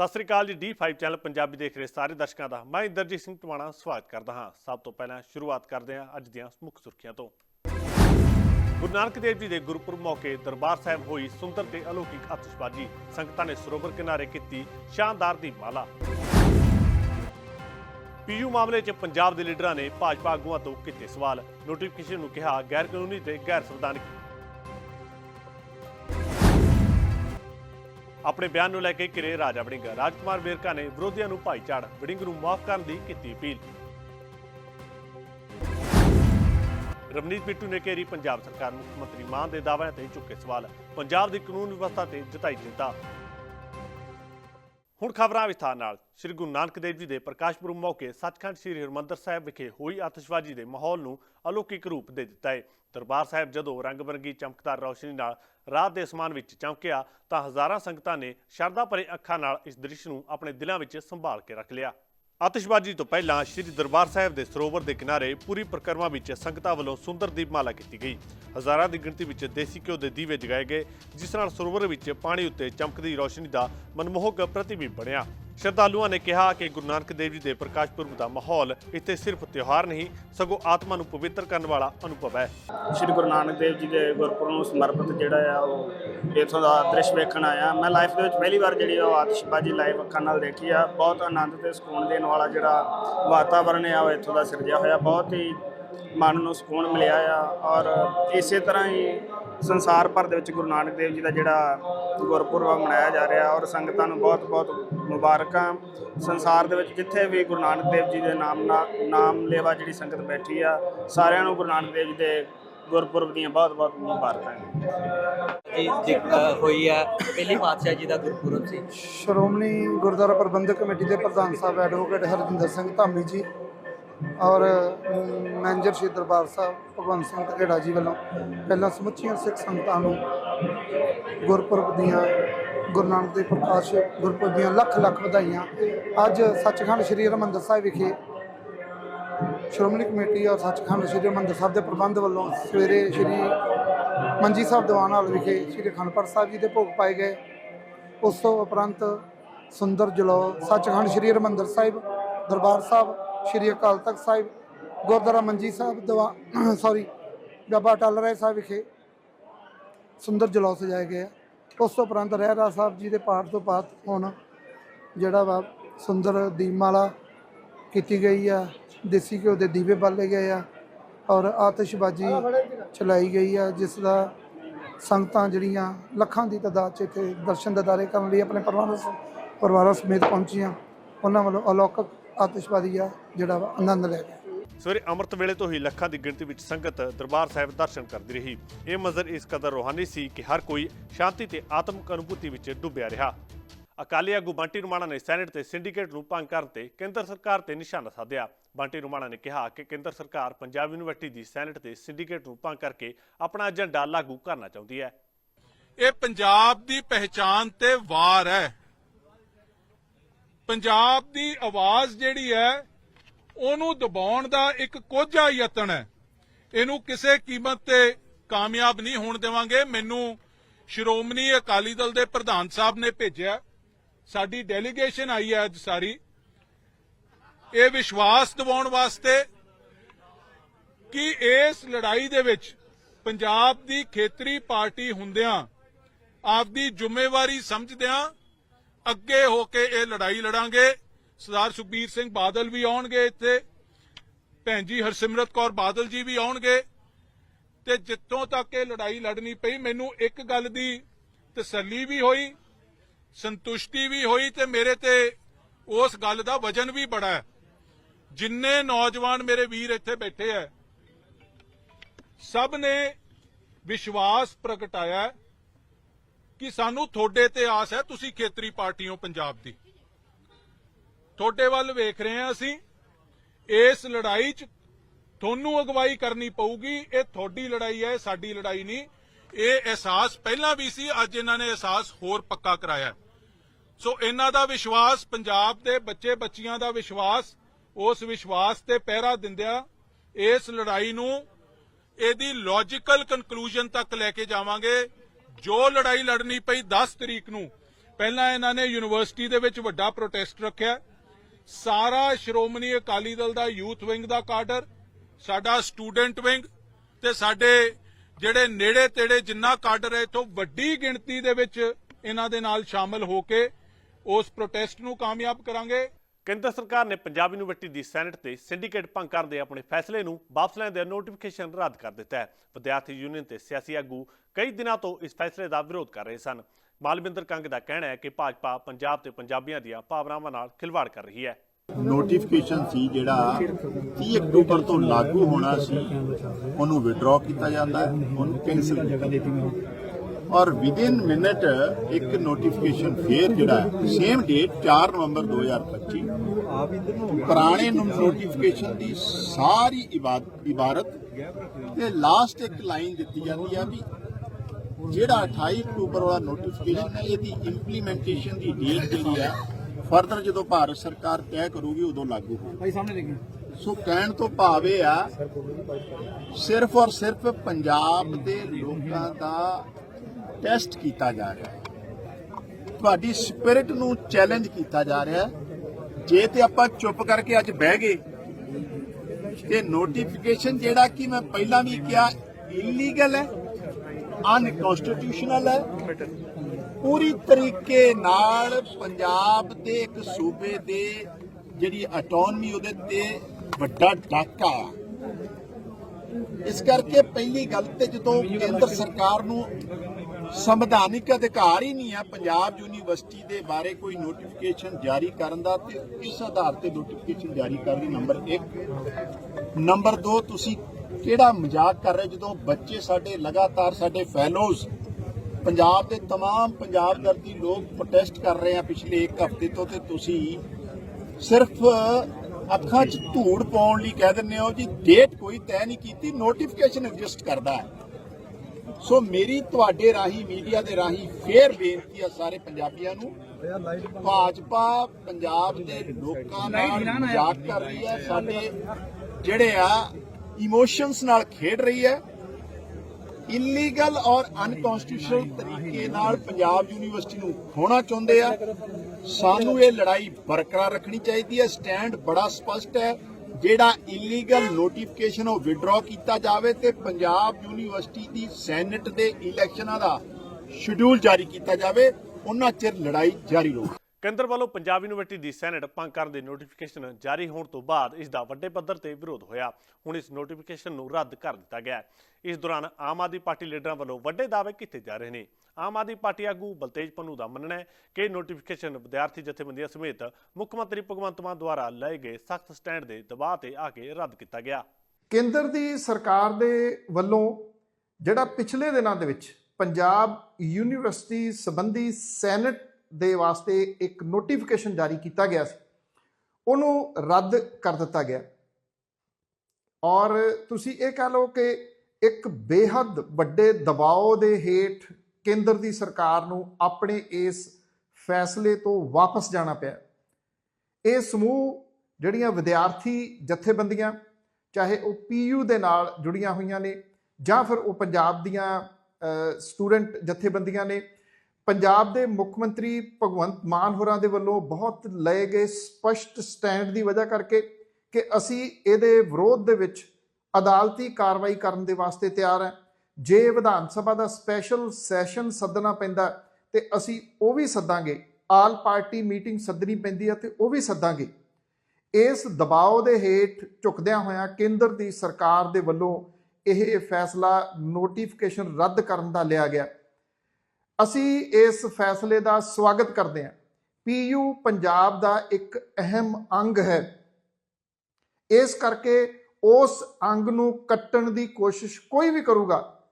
ਸਤਿ ਸ੍ਰੀ ਅਕਾਲ ਜੀ D5 channel Punjabi ਦੇਖ ਰਹੇ ਸਾਰੇ ਦਰਸ਼ਕਾਂ ਦਾ। ਮੈਂ ਇੰਦਰਜੀਤ ਸਿੰਘ ਟਵਾਣਾ ਸਵਾਗਤ ਕਰਦਾ ਹਾਂ। ਸਭ ਤੋਂ ਪਹਿਲਾਂ ਸ਼ੁਰੂਆਤ ਕਰਦੇ ਹਾਂ ਅੱਜ ਦੀਆਂ ਮੁੱਖ ਸੁਰਖੀਆਂ ਤੋਂ। ਗੁਰੂ ਨਾਨਕ ਦੇਵ ਜੀ ਦੇ ਗੁਰਪੁਰਬ ਮੌਕੇ ਦਰਬਾਰ ਸਾਹਿਬ ਹੋਈ ਸੁੰਦਰ ਤੇ ਅਲੌਕਿਕ ਆਤਿਸ਼ਬਾਜ਼ੀ ਸੰਗਤਾਂ ਨੇ ਸਰੋਵਰ ਕਿਨਾਰੇ ਕੀਤੀ ਸ਼ਾਨਦਾਰ ਦੀ ਮਾਲਾ। ਪੀਯੂ ਮਾਮਲੇ 'ਚ ਪੰਜਾਬ ਦੇ ਲੀਡਰਾਂ ਨੇ ਭਾਜਪਾ ਆਗੂਆਂ ਤੋਂ ਕੀਤੇ ਸਵਾਲ। ਨੋਟੀਫਿਕੇਸ਼ਨ ਨੂੰ ਕਿਹਾ ਗੈਰ ਕਾਨੂੰਨੀ ਤੇ ਗੈਰ ਸੰਵਿਧਾਨਕ ਆਪਣੇ ਬਿਆਨ ਨੂੰ ਲੈ ਕੇ ਘਿਰੇ ਰਾਜਾ ਵੜਿੰਗ। ਰਾਜਕੁਮਾਰ ਵੇਰਕਾ ਨੇ ਵਿਰੋਧੀਆਂ ਨੂੰ ਭਾਈਚਾੜ, ਵੜਿੰਗ ਨੂੰ ਮਾਫ ਕਰਨ ਦੀ ਕੀਤੀ ਅਪੀਲ। ਰਵਨੀਤ ਬਿੱਟੂ ਨੇ ਘੇਰੀ ਪੰਜਾਬ ਸਰਕਾਰ ਮੁੱਖ ਮੰਤਰੀ ਮਾਨ ਦੇ ਦਾਅਵਿਆਂ ਤੇ ਚੁੱਕੇ ਸਵਾਲ। ਪੰਜਾਬ ਦੀ ਕਾਨੂੰਨ ਵਿਵਸਥਾ ਤੇ ਜਤਾਈ ਚਿੰਤਾ। ਹੁਣ ਖਬਰਾਂ ਵਿਸਥਾਰ ਨਾਲ। ਸ੍ਰੀ ਗੁਰੂ ਨਾਨਕ ਦੇਵ ਜੀ ਦੇ ਪ੍ਰਕਾਸ਼ ਪੁਰਬ ਮੌਕੇ ਸੱਚਖੰਡ ਸ੍ਰੀ ਹਰਿਮੰਦਰ ਸਾਹਿਬ ਵਿਖੇ ਹੋਈ ਆਤਿਸ਼ਬਾਜ਼ੀ ਦੇ ਮਾਹੌਲ ਨੂੰ ਅਲੌਕਿਕ ਰੂਪ ਦੇ ਦਿੱਤਾ ਹੈ ਦਰਬਾਰ ਸਾਹਿਬ ਜਦੋਂ ਰੰਗ-ਬਰੰਗੀ ਚਮਕਦਾਰ ਰੌਸ਼ਨੀ ਨਾਲ ਰਾਤ ਦੇ ਅਸਮਾਨ ਵਿੱਚ ਚਮਕਿਆ ਤਾਂ ਹਜ਼ਾਰਾਂ ਸੰਗਤਾਂ ਨੇ ਸ਼ਰਧਾ ਭਰੇ ਅੱਖਾਂ ਨਾਲ ਇਸ ਦ੍ਰਿਸ਼ ਨੂੰ ਆਪਣੇ ਦਿਲਾਂ ਵਿੱਚ ਸੰਭਾਲ ਕੇ ਰੱਖ ਲਿਆ। ਆਤਿਸ਼ਬਾਜ਼ੀ ਤੋਂ ਪਹਿਲਾਂ ਸ੍ਰੀ ਦਰਬਾਰ ਸਾਹਿਬ ਦੇ ਸਰੋਵਰ ਦੇ ਕਿਨਾਰੇ ਪੂਰੀ ਪ੍ਰਕਰਮਾ ਵਿੱਚ ਸੰਗਤਾਂ ਵੱਲੋਂ ਸੁੰਦਰ ਦੀਪਮਾਲਾ ਕੀਤੀ ਗਈ। ਹਜ਼ਾਰਾਂ ਦੀ ਗਿਣਤੀ ਵਿੱਚ ਦੇਸੀ ਘਿਓ ਦੇ ਦੀਵੇ ਜਗਾਏ ਗਏ, ਜਿਸ ਨਾਲ ਸਰੋਵਰ ਵਿੱਚ ਪਾਣੀ ਉੱਤੇ ਚਮਕਦੀ ਰੌਸ਼ਨੀ ਦਾ ਮਨਮੋਹਕ ਪ੍ਰਤੀਬਿੰਬ ਬਣਿਆ। ਸ਼ਰਧਾਲੂਆਂ ਨੇ ਕਿਹਾ ਕਿ ਗੁਰੂ ਨਾਨਕ ਦੇਵ ਜੀ ਦੇ ਪ੍ਰਕਾਸ਼ ਪੁਰਬ ਦਾ ਮਾਹੌਲ ਇੱਥੇ ਸਿਰਫ ਤਿਉਹਾਰ ਨਹੀਂ, ਸਗੋਂ ਆਤਮਾ ਨੂੰ ਪਵਿੱਤਰ ਕਰਨ ਵਾਲਾ ਅਨੁਭਵ ਹੈ। ਸ਼੍ਰੀ ਗੁਰੂ ਨਾਨਕ ਦੇਵ ਜੀ ਦੇ ਗੁਰਪੁਰਬ ਨੂੰ ਸਮਰਪਿਤ ਜਿਹੜਾ ਆ, ਉਹ ਇੱਥੋਂ ਦਾ ਦ੍ਰਿਸ਼ ਵੇਖਣ ਆਇਆ। ਮੈਂ ਲਾਈਫ ਦੇ ਵਿੱਚ ਪਹਿਲੀ ਵਾਰ ਜਿਹੜੀ ਉਹ ਆਤਿਸ਼ਬਾਜ਼ੀ ਲਾਈਵ ਅੱਖਾਂ ਨਾਲ ਦੇਖੀ ਆ। ਬਹੁਤ ਆਨੰਦ ਤੇ ਸਕੂਨ ਦੇਣ ਵਾਲਾ ਜਿਹੜਾ ਵਾਤਾਵਰਣ ਆ, ਉਹ ਇੱਥੋਂ ਦਾ ਸਿਰਜਿਆ ਹੋਇਆ। ਬਹੁਤ ਹੀ ਮਨ ਨੂੰ ਸਕੂਨ ਮਿਲਿਆ ਆ ਔਰ ਇਸੇ ਤਰ੍ਹਾਂ ਹੀ ਸੰਸਾਰ ਭਰ ਦੇ ਵਿੱਚ ਗੁਰੂ ਨਾਨਕ ਦੇਵ ਜੀ ਦਾ ਜਿਹੜਾ ਗੁਰਪੁਰਬ ਮਨਾਇਆ ਜਾ ਰਿਹਾ ਔਰ ਸੰਗਤਾਂ ਨੂੰ ਬਹੁਤ-ਬਹੁਤ ਮੁਬਾਰਕਾਂ। ਸੰਸਾਰ ਦੇ ਵਿੱਚ ਜਿੱਥੇ ਵੀ ਗੁਰੂ ਨਾਨਕ ਦੇਵ ਜੀ ਦੇ ਨਾਮ ਨਾਲ ਨਾਮ ਲੇਵਾ ਜਿਹੜੀ ਸੰਗਤ ਬੈਠੀ ਆ ਸਾਰਿਆਂ ਨੂੰ ਗੁਰੂ ਨਾਨਕ ਦੇਵ ਜੀ ਦੇ ਗੁਰਪੁਰਬ ਦੀਆਂ ਬਹੁਤ-ਬਹੁਤ ਮੁਬਾਰਕਾਂ। ਜੀ ਅ, ਹੋਈ ਹੈ ਪਹਿਲੀ ਪਾਤਸ਼ਾਹ ਜੀ ਦਾ ਗੁਰਪੁਰਬ ਸੀ। ਸ਼੍ਰੋਮਣੀ ਗੁਰਦੁਆਰਾ ਪ੍ਰਬੰਧਕ ਕਮੇਟੀ ਦੇ ਪ੍ਰਧਾਨ ਸਾਹਿਬ ਐਡਵੋਕੇਟ ਹਰਜਿੰਦਰ ਸਿੰਘ ਧਾਮੀ ਜੀ ਔਰ ਮੈਨੇਜਰ ਸ਼੍ਰੀ ਦਰਬਾਰ ਸਾਹਿਬ, ਭਗਵੰਤ ਸਿੰਘ ਧਗੇੜਾ ਜੀ ਵੱਲੋਂ ਪਹਿਲਾਂ ਸਮੁੱਚੀਆਂ ਸਿੱਖ ਸੰਗਤਾਂ ਨੂੰ ਗੁਰਪੁਰਬ ਦੀਆਂ, ਗੁਰੂ ਨਾਨਕ ਦੇਵ ਪ੍ਰਕਾਸ਼ ਗੁਰਪੁਰਬ ਦੀਆਂ ਲੱਖ ਲੱਖ ਵਧਾਈਆਂ। ਅੱਜ ਸੱਚਖੰਡ ਸ਼੍ਰੀ ਹਰਿਮੰਦਰ ਸਾਹਿਬ ਵਿਖੇ ਸ਼੍ਰੋਮਣੀ ਕਮੇਟੀ ਔਰ ਸੱਚਖੰਡ ਸ਼੍ਰੀ ਹਰਿਮੰਦਰ ਸਾਹਿਬ ਦੇ ਪ੍ਰਬੰਧ ਵੱਲੋਂ ਸਵੇਰੇ ਸ਼੍ਰੀ ਮੰਜੀ ਸਾਹਿਬ ਦੀਵਾਨ ਹਾਲ ਵਿਖੇ ਸ਼੍ਰੀ ਅਖੰਡ ਪਾਠ ਸਾਹਿਬ ਜੀ ਦੇ ਭੋਗ ਪਾਏ ਗਏ। ਉਸ ਤੋਂ ਉਪਰੰਤ ਸੁੰਦਰ ਜਲੋ ਸੱਚਖੰਡ ਸ਼੍ਰੀ ਹਰਿਮੰਦਰ ਸਾਹਿਬ ਦਰਬਾਰ ਸਾਹਿਬ ਸ਼੍ਰੀ ਅਕਾਲ ਤਖਤ ਸਾਹਿਬ, ਗੁਰਦੁਆਰਾ ਮੰਜੀ ਸਾਹਿਬ, ਦਵਾ ਸੌਰੀ ਬਾਬਾ ਟਲ ਰਾਏ ਸਾਹਿਬ ਵਿਖੇ ਸੁੰਦਰ ਜਲੌ ਸਜਾਏ ਗਏ ਆ। ਉਸ ਤੋਂ ਉਪਰੰਤ ਰਹਿਰਾ ਸਾਹਿਬ ਜੀ ਦੇ ਪਾਠ ਤੋਂ ਬਾਅਦ ਹੁਣ ਜਿਹੜਾ ਵਾ ਸੁੰਦਰ ਦੀਪਮਾਲਾ ਕੀਤੀ ਗਈ ਆ, ਦੇਸੀ ਘਿਓ ਦੇ ਦੀਵੇ ਬਾਲੇ ਗਏ ਆ ਔਰ ਆਤਿਸ਼ਬਾਜ਼ੀ ਚਲਾਈ ਗਈ ਆ, ਜਿਸ ਦਾ ਸੰਗਤਾਂ ਜਿਹੜੀਆਂ ਲੱਖਾਂ ਦੀ ਤਾਦਾਦ 'ਚ ਇੱਥੇ ਦਰਸ਼ਨ ਦਿਦਾਰੇ ਕਰਨ ਲਈ ਆਪਣੇ ਪਰਿਵਾਰਾਂ ਪਰਿਵਾਰਾਂ ਸਮੇਤ ਪਹੁੰਚੀਆਂ। ਉਹਨਾਂ ਵੱਲੋਂ ਅਲੌਕਿਕ ਆਤਿਸ਼ਬਾਜ਼ੀ ਆ ਜਿਹੜਾ ਵਾ ਆਨੰਦ ਲੈ ਗਿਆ। ਸਵੇਰੇ ਅੰਮ੍ਰਿਤ ਵੇਲੇ ਤੋਂ ਹੀ ਲੱਖਾਂ ਦੀ ਗਿਣਤੀ ਵਿੱਚ ਸੰਗਤ ਦਰਬਾਰ ਸਾਹਿਬ ਦਰਸ਼ਨ ਕਰਦੀ ਰਹੀ। ਇਹ ਮੰਜ਼ਰ ਇਸ ਕਦਰ ਰੋਹਾਨੀ ਸੀ ਕਿ ਹਰ ਕੋਈ ਸ਼ਾਂਤੀ ਤੇ ਆਤਮਿਕ ਅਨੁਭੂਤੀ ਵਿੱਚ ਡੁੱਬਿਆ ਰਿਹਾ। ਅਕਾਲੀ ਆਗੂ ਬੰਟੀ ਰੁਮਾਣਾ ਨੇ ਸੈਨੇਟ ਤੇ ਸਿੰਡੀਕੇਟ ਨੂੰ ਭੰਗ ਕਰਨ ਤੇ ਕੇਂਦਰ ਸਰਕਾਰ ਤੇ ਨਿਸ਼ਾਨਾ ਸਾਧਿਆ। ਬੰਟੀ ਰੁਮਾਣਾ ਨੇ ਕਿਹਾ ਕਿ ਕੇਂਦਰ ਸਰਕਾਰ ਪੰਜਾਬ ਯੂਨੀਵਰਸਿਟੀ ਦੀ ਸੈਨੇਟ ਤੇ ਸਿੰਡੀਕੇਟ ਨੂੰ ਭੰਗ ਕਰਕੇ ਆਪਣਾ ਏਜੰਡਾ ਲਾਗੂ ਕਰਨਾ ਚਾਹੁੰਦੀ ਹੈ। ਇਹ ਪੰਜਾਬ ਦੀ ਪਹਿਚਾਨ ਤੇ ਵਾਰ ਹੈ। ਪੰਜਾਬ ਦੀ ਆਵਾਜ਼ ਜਿਹੜੀ ਹੈ, ਉਹਨੂੰ ਦਬਾਉਣ ਦਾ ਇੱਕ ਕੋਝਾ ਯਤਨ ਹੈ। ਇਹਨੂੰ ਕਿਸੇ ਕੀਮਤ ਤੇ ਕਾਮਯਾਬ ਨਹੀਂ ਹੋਣ ਦੇਵਾਂਗੇ। ਮੈਨੂੰ ਸ਼੍ਰੋਮਣੀ ਅਕਾਲੀ ਦਲ ਦੇ ਪ੍ਰਧਾਨ ਸਾਹਿਬ ਨੇ ਭੇਜਿਆ। ਸਾਡੀ ਡੈਲੀਗੇਸ਼ਨ ਆਈ ਹੈ ਅੱਜ ਸਾਰੀ। ਇਹ ਵਿਸ਼ਵਾਸ ਦਿਵਾਉਣ ਵਾਸਤੇ ਕਿ ਇਸ ਲੜਾਈ ਦੇ ਵਿੱਚ ਪੰਜਾਬ ਦੀ ਖੇਤਰੀ ਪਾਰਟੀ ਹੁੰਦਿਆਂ, ਆਪਦੀ ਜ਼ਿੰਮੇਵਾਰੀ ਸਮਝਦਿਆਂ ਅੱਗੇ ਹੋ ਕੇ ਇਹ ਲੜਾਈ ਲੜਾਂਗੇ। ਸਰਦਾਰ ਸੁਖਬੀਰ ਸਿੰਘ ਬਾਦਲ ਵੀ ਆਉਣਗੇ ਇੱਥੇ। ਭੈਣ ਜੀ ਹਰਸਿਮਰਤ ਕੌਰ ਬਾਦਲ ਜੀ ਵੀ ਆਉਣਗੇ। ਤੇ ਜਿੱਥੋਂ ਤੱਕ ਇਹ ਲੜਾਈ ਲੜਨੀ ਪਈ, ਮੈਨੂੰ ਇੱਕ ਗੱਲ ਦੀ ਤਸੱਲੀ ਵੀ ਹੋਈ, ਸੰਤੁਸ਼ਟੀ ਵੀ ਹੋਈ ਤੇ ਮੇਰੇ ਤੇ ਉਸ ਗੱਲ ਦਾ ਵਜਨ ਵੀ ਬੜਾ ਹੈ। ਜਿੰਨੇ ਨੌਜਵਾਨ ਮੇਰੇ ਵੀਰ ਇੱਥੇ ਬੈਠੇ ਐ ਸਭ ਨੇ ਵਿਸ਼ਵਾਸ ਪ੍ਰਗਟਾਇਆ ਕਿ ਸਾਨੂੰ ਤੁਹਾਡੇ ਤੇ ਆਸ ਹੈ ਤੁਸੀਂ ਖੇਤਰੀ ਪਾਰਟੀਆਂ ਪੰਜਾਬ ਦੀ। ਤੁਹਾਡੇ ਵੱਲ ਵੇਖ ਰਹੇ ਹਾਂ ਅਸੀਂ। ਇਸ ਲੜਾਈ 'ਚ ਤੁਹਾਨੂੰ ਅਗਵਾਈ ਕਰਨੀ ਪਊਗੀ। ਇਹ ਤੁਹਾਡੀ ਲੜਾਈ ਹੈ ਸਾਡੀ ਲੜਾਈ ਨਹੀਂ। ਇਹ ਅਹਿਸਾਸ ਪਹਿਲਾਂ ਵੀ ਸੀ, ਅੱਜ ਇਹਨਾਂ ਨੇ ਅਹਿਸਾਸ ਹੋਰ ਪੱਕਾ ਕਰਾਇਆ ਸੋ ਇਹਨਾਂ ਦਾ ਵਿਸ਼ਵਾਸ, ਪੰਜਾਬ ਦੇ ਬੱਚੇ ਬੱਚੀਆਂ ਦਾ ਵਿਸ਼ਵਾਸ, ਉਸ ਵਿਸ਼ਵਾਸ ਤੇ ਪਹਿਰਾ ਦਿੰਦਿਆਂ ਇਸ ਲੜਾਈ ਨੂੰ ਇਹਦੀ ਲੌਜੀਕਲ ਕਨਕਲੂਜਨ ਤੱਕ ਲੈ ਕੇ ਜਾਵਾਂਗੇ। ਜੋ ਲੜਾਈ ਲੜਨੀ ਪਈ 10 ਤਰੀਕ ਨੂੰ, ਪਹਿਲਾਂ ਇਹਨਾਂ ਨੇ ਯੂਨੀਵਰਸਿਟੀ ਦੇ ਵਿੱਚ ਵੱਡਾ ਪ੍ਰੋਟੈਸਟ ਰੱਖਿਆ। ਸਾਰਾ ਸ਼੍ਰੋਮਣੀ ਅਕਾਲੀ ਦਲ ਦਾ ਯੂਥ ਵਿੰਗ ਦਾ ਕਾਡਰ, ਸਾਡਾ ਸਟੂਡੈਂਟ ਵਿੰਗ ਤੇ ਸਾਡੇ ਜਿਹੜੇ ਨੇੜੇ ਤੇੜੇ ਜਿੰਨਾ ਕਾਡਰ ਹੈ, ਇਥੋਂ ਵੱਡੀ ਗਿਣਤੀ ਦੇ ਵਿੱਚ ਇਹਨਾਂ ਦੇ ਨਾਲ ਸ਼ਾਮਲ ਹੋ ਕੇ ਉਸ ਪ੍ਰੋਟੈਸਟ ਨੂੰ ਕਾਮਯਾਬ ਕਰਾਂਗੇ। ਕੇਂਦਰ ਸਰਕਾਰ ਨੇ ਪੰਜਾਬ ਯੂਨੀਵਰਸਿਟੀ ਦੀ ਸੈਨੇਟ ਤੇ ਸਿੰਡੀਕੇਟ ਭੰਗ ਕਰਨ ਦੇ ਆਪਣੇ ਫੈਸਲੇ ਨੂੰ ਵਾਪਸ ਲੈਣ ਦੇ ਨੋਟੀਫਿਕੇਸ਼ਨ ਰੱਦ ਕਰ ਦਿੱਤਾ ਹੈ। ਵਿਦਿਆਰਥੀ ਯੂਨੀਅਨ ਤੇ ਸਿਆਸੀ ਆਗੂ ਕਈ ਦਿਨਾਂ ਤੋਂ ਇਸ ਫੈਸਲੇ ਦਾ ਵਿਰੋਧ ਕਰ ਰਹੇ ਸਨ। ਮਾਲਵਿੰਦਰ ਕੰਗ ਦਾ ਕਹਿਣਾ ਹੈ ਕਿ ਭਾਜਪਾ ਪੰਜਾਬ ਤੇ ਪੰਜਾਬੀਆਂ ਦੀਆਂ ਭਾਵਨਾਵਾਂ ਨਾਲ ਖਿਲਵਾੜ ਕਰ ਰਹੀ ਹੈ। ਨੋਟੀਫਿਕੇਸ਼ਨ ਸੀ ਜਿਹੜਾ 30 ਅਕਤੂਬਰ ਤੋਂ ਲਾਗੂ ਹੋਣਾ ਸੀ, ਉਹਨੂੰ ਵਿਡਰਾਅ ਕੀਤਾ ਜਾਂਦਾ ਹੈ, ਉਹਨੂੰ ਕੈਂਸਲ ਕੀਤਾ ਜਾਂਦਾ ਔਰ ਵਿਦਿਨ ਮਿੰਟ ਇੱਕ ਨੋਟੀਫਿਕੇਸ਼ਨ ਫੇਰ ਜਿਹੜਾ ਸੇਮ ਡੇਟ 4 ਨਵੰਬਰ 2025 ਪੁਰਾਣੇ ਨੋਟੀਫਿਕੇਸ਼ਨ ਦੀ ਸਾਰੀ ਇਬਾਰਤ ਤੇ ਲਾਸਟ ਇੱਕ ਲਾਈਨ ਦਿੱਤੀ ਜਾਂਦੀ ਆ ਵੀ ਜਿਹੜਾ 28 ਅਕਤੂਬਰ ਵਾਲਾ ਨੋਟੀਫਿਕੇਸ਼ਨ ਹੈ ਇਹਦੀ ਇੰਪਲੀਮੈਂਟੇਸ਼ਨ ਦੀ ਡੇਟ ਜਿਹੜੀ ਆ ਫਰਦਰ ਜਦੋਂ ਭਾਰਤ ਸਰਕਾਰ ਤੈਅ ਕਰੂਗੀ ਉਦੋਂ ਲਾਗੂ ਹੋਊਗੀ ਭਾਈ ਸਾਹਮਣੇ ਦੇਖੀ। ਸੋ ਕਹਿਣ ਤੋਂ ਭਾਵ ਇਹ ਆ ਸਿਰਫ ਔਰ ਸਿਰਫ ਪੰਜਾਬ ਦੇ ਲੋਕਾਂ ਦਾ ਟੈਸਟ ਕੀਤਾ ਜਾ ਰਿਹਾ ਹੈ। ਤੁਹਾਡੀ ਸਪਿਰਿਟ ਨੂੰ ਚੈਲੰਜ ਕੀਤਾ ਜਾ ਰਿਹਾ ਹੈ। ਜੇ ਤੇ ਆਪਾਂ ਚੁੱਪ ਕਰਕੇ ਅੱਜ ਬਹਿ ਗਏ, ਤੇ ਨੋਟੀਫਿਕੇਸ਼ਨ ਜਿਹੜਾ ਕਿ ਮੈਂ ਪਹਿਲਾਂ ਵੀ ਕਿਹਾ ਇਲੀਗਲ ਹੈ ਅਨਕਨਸਟੀਟਿਊਸ਼ਨਲ ਹੈ। ਪੂਰੀ ਤਰੀਕੇ ਨਾਲ ਪੰਜਾਬ ਦੇ ਇੱਕ ਸੂਬੇ ਦੇ ਜਿਹੜੀ ਆਟੋਨਮੀ ਉਹਦੇ ਤੇ ਵੱਡਾ ਡਾਕਾ ਇਸ ਕਰਕੇ ਪਹਿਲੀ ਗੱਲ ਤੇ ਜਦੋਂ ਕੇਂਦਰ ਸਰਕਾਰ ਨੂੰ ਸੰਵਿਧਾਨਿਕ ਅਧਿਕਾਰ ਹੀ ਨਹੀਂ ਹੈ ਪੰਜਾਬ ਯੂਨੀਵਰਸਿਟੀ ਦੇ ਬਾਰੇ ਕੋਈ ਨੋਟੀਫਿਕੇਸ਼ਨ ਜਾਰੀ ਕਰਨ ਦਾ ਤੇ ਇਸ ਆਧਾਰ ਤੇ ਨੋਟੀਫਿਕੇਸ਼ਨ ਜਾਰੀ ਕਰਨ ਦੀ ਨੰਬਰ 1 ਨੰਬਰ 2 ਤੁਸੀਂ ਕਿਹੜਾ ਮਜ਼ਾਕ ਕਰ ਰਹੇ ਜਦੋਂ ਬੱਚੇ ਸਾਡੇ ਲਗਾਤਾਰ ਸਾਡੇ ਫੈਲੋਜ਼ ਪੰਜਾਬ ਦੇ तमाम ਪੰਜਾਬ ਦਰਦੀ ਲੋਕ ਪ੍ਰੋਟੈਸਟ ਕਰ ਰਹੇ ਆ ਪਿਛਲੇ 1 ਹਫ਼ਤੇ ਤੋਂ ਤੇ ਤੁਸੀਂ ਸਿਰਫ ਅੱਖਾਂ 'ਚ ਧੂੜ ਪਾਉਣ ਲਈ ਕਹਿ ਦਿੰਦੇ ਹੋ ਜੀ ਡੇਟ ਕੋਈ ਤੈਅ ਨਹੀਂ ਕੀਤੀ ਨੋਟੀਫਿਕੇਸ਼ਨ ਐਗਜ਼ਿਸਟ ਕਰਦਾ ਹੈ ਸੋ ਮੇਰੀ ਤੁਹਾਡੇ ਰਾਹੀਂ ਮੀਡੀਆ ਦੇ ਰਾਹੀਂ ਫੇਰ ਬੇਨਤੀ ਆ ਸਾਰੇ ਪੰਜਾਬੀਆਂ ਨੂੰ। ਭਾਜਪਾ ਪੰਜਾਬ ਦੇ ਲੋਕਾਂ ਨਾਲ ਮਜ਼ਾਕ ਕਰ ਰਹੀ ਹੈ। ਸਾਡੇ ਜਿਹੜੇ ਆ ਇਮੋਸ਼ਨਸ ਨਾਲ ਖੇਡ ਰਹੀ ਹੈ। ਇਲੀਗਲ ਔਰ ਅਨਕਨਸਟੀਟਿਊਸ਼ਨਲ ਤਰੀਕੇ ਨਾਲ ਪੰਜਾਬ ਯੂਨੀਵਰਸਿਟੀ ਨੂੰ ਖੋਣਾ ਚਾਹੁੰਦੇ ਆ। ਸਾਨੂੰ ਇਹ ਲੜਾਈ ਬਰਕਰਾਰ ਰੱਖਣੀ ਚਾਹੀਦੀ ਹੈ। ਸਟੈਂਡ ਬੜਾ ਸਪਸ਼ਟ ਹੈ। ਜਿਹੜਾ ਇਲੀਗਲ ਨੋਟੀਫਿਕੇਸ਼ਨ ਉਹ ਵਿਡਰਾਅ ਕੀਤਾ ਜਾਵੇ ਤੇ ਪੰਜਾਬ ਯੂਨੀਵਰਸਿਟੀ ਦੀ ਸੈਨੇਟ ਦੇ ਇਲੈਕਸ਼ਨਾਂ ਦਾ ਸ਼ਡਿਊਲ ਜਾਰੀ ਕੀਤਾ ਜਾਵੇ, ਉਹਨਾਂ ਚਿਰ ਲੜਾਈ ਜਾਰੀ ਰਹੂ। ਕੇਂਦਰ ਵੱਲੋਂ ਪੰਜਾਬ ਯੂਨੀਵਰਸਿਟੀ ਦੀ ਸੈਨੇਟ ਭੰਗ ਕਰਨ ਦੇ ਨੋਟੀਫਿਕੇਸ਼ਨ ਜਾਰੀ ਹੋਣ ਤੋਂ ਬਾਅਦ ਇਸ ਦਾ ਵੱਡੇ ਪੱਧਰ ਤੇ ਵਿਰੋਧ ਹੋਇਆ। ਹੁਣ ਇਸ ਨੋਟੀਫਿਕੇਸ਼ਨ ਨੂੰ ਰੱਦ ਕਰ ਦਿੱਤਾ ਗਿਆ ਇਸ ਦੌਰਾਨ ਆਮ ਆਦਮੀ ਪਾਰਟੀ ਲੀਡਰਾਂ ਵੱਲੋਂ ਵੱਡੇ ਦਾਅਵੇ ਕੀਤੇ ਜਾ ਰਹੇ ਨੇ। ਆਮ ਆਦਮੀ ਪਾਰਟੀ ਆਗੂ ਬਲਤੇਜ ਪੰਨੂ ਦਾ ਮੰਨਣਾ ਹੈ ਕਿ ਨੋਟੀਫਿਕੇਸ਼ਨ ਵਿਦਿਆਰਥੀ ਜਥੇਬੰਦੀਆਂ ਸਮੇਤ ਮੁੱਖ ਮੰਤਰੀ ਭਗਵੰਤ ਮਾਨ ਦੁਆਰਾ ਲਏ ਗਏ ਸਖਤ ਸਟੈਂਡ ਦੇ ਦਬਾਅ ਤੇ ਆ ਕੇ ਰੱਦ ਕੀਤਾ ਗਿਆ। ਕੇਂਦਰ ਦੀ ਸਰਕਾਰ ਦੇ ਵੱਲੋਂ ਜਿਹੜਾ ਪਿਛਲੇ ਦਿਨਾਂ ਦੇ ਵਿੱਚ ਪੰਜਾਬ ਯੂਨੀਵਰਸਿਟੀ ਸੰਬੰਧੀ ਸੈਨੇਟ ਦੇ ਵਾਸਤੇ ਇੱਕ ਨੋਟੀਫਿਕੇਸ਼ਨ ਜਾਰੀ ਕੀਤਾ ਗਿਆ ਸੀ। ਉਹਨੂੰ ਰੱਦ ਕਰ ਦਿੱਤਾ ਗਿਆ। ਔਰ ਤੁਸੀਂ ਇਹ ਕਹ ਲਓ ਕਿ ਇੱਕ ਬੇਹੱਦ ਵੱਡੇ ਦਬਾਅ ਦੇ ਹੇਠ ਕੇਂਦਰ ਦੀ ਸਰਕਾਰ ਨੂੰ ਆਪਣੇ ਇਸ ਫੈਸਲੇ ਤੋਂ ਵਾਪਸ ਜਾਣਾ ਪਿਆ। ਇਹ ਸਮੂਹ ਜਿਹੜੀਆਂ ਵਿਦਿਆਰਥੀ ਜਥੇਬੰਦੀਆਂ, ਚਾਹੇ ਉਹ ਪੀਯੂ ਦੇ ਨਾਲ ਜੁੜੀਆਂ ਹੋਈਆਂ ਨੇ ਜਾਂ ਫਿਰ ਉਹ ਪੰਜਾਬ ਦੀਆਂ ਸਟੂਡੈਂਟ ਜਥੇਬੰਦੀਆਂ ਨੇ ਪੰਜਾਬ ਦੇ ਮੁੱਖ ਮੰਤਰੀ ਭਗਵੰਤ ਮਾਨ ਹੋਰਾਂ ਦੇ ਵੱਲੋਂ ਬਹੁਤ ਲਏ ਗਏ ਸਪਸ਼ਟ ਸਟੈਂਡ ਦੀ ਵਜ੍ਹਾ ਕਰਕੇ ਕਿ ਅਸੀਂ ਇਹਦੇ ਵਿਰੋਧ ਦੇ ਵਿੱਚ ਅਦਾਲਤੀ ਕਾਰਵਾਈ ਕਰਨ ਦੇ ਵਾਸਤੇ ਤਿਆਰ ਹਾਂ। ਜੇ ਵਿਧਾਨ ਸਭਾ ਦਾ ਸਪੈਸ਼ਲ ਸੈਸ਼ਨ ਸੱਦਣਾ ਪੈਂਦਾ ਤੇ ਅਸੀਂ ਉਹ ਵੀ ਸੱਦਾਂਗੇ। ਆਲ ਪਾਰਟੀ ਮੀਟਿੰਗ ਸੱਦਣੀ ਪੈਂਦੀ ਹੈ ਤੇ ਉਹ ਵੀ ਸੱਦਾਂਗੇ। ਇਸ ਦਬਾਅ ਦੇ ਹੇਠ ਝੁਕਦਿਆਂ ਹੋਇਆਂ ਕੇਂਦਰ ਦੀ ਸਰਕਾਰ ਦੇ ਵੱਲੋਂ ਇਹ ਫੈਸਲਾ ਨੋਟੀਫਿਕੇਸ਼ਨ ਰੱਦ ਕਰਨ ਦਾ ਲਿਆ ਗਿਆ। ਅਸੀਂ ਇਸ ਫੈਸਲੇ ਦਾ ਸਵਾਗਤ ਕਰਦੇ ਹਾਂ। ਪੀਯੂ ਪੰਜਾਬ ਦਾ ਇੱਕ ਅਹਿਮ ਅੰਗ ਹੈ। ਇਸ ਕਰਕੇ ਉਸ ਅੰਗ ਨੂੰ ਕੱਟਣ ਦੀ ਕੋਸ਼ਿਸ਼ ਕੋਈ ਵੀ ਕਰੂਗਾ,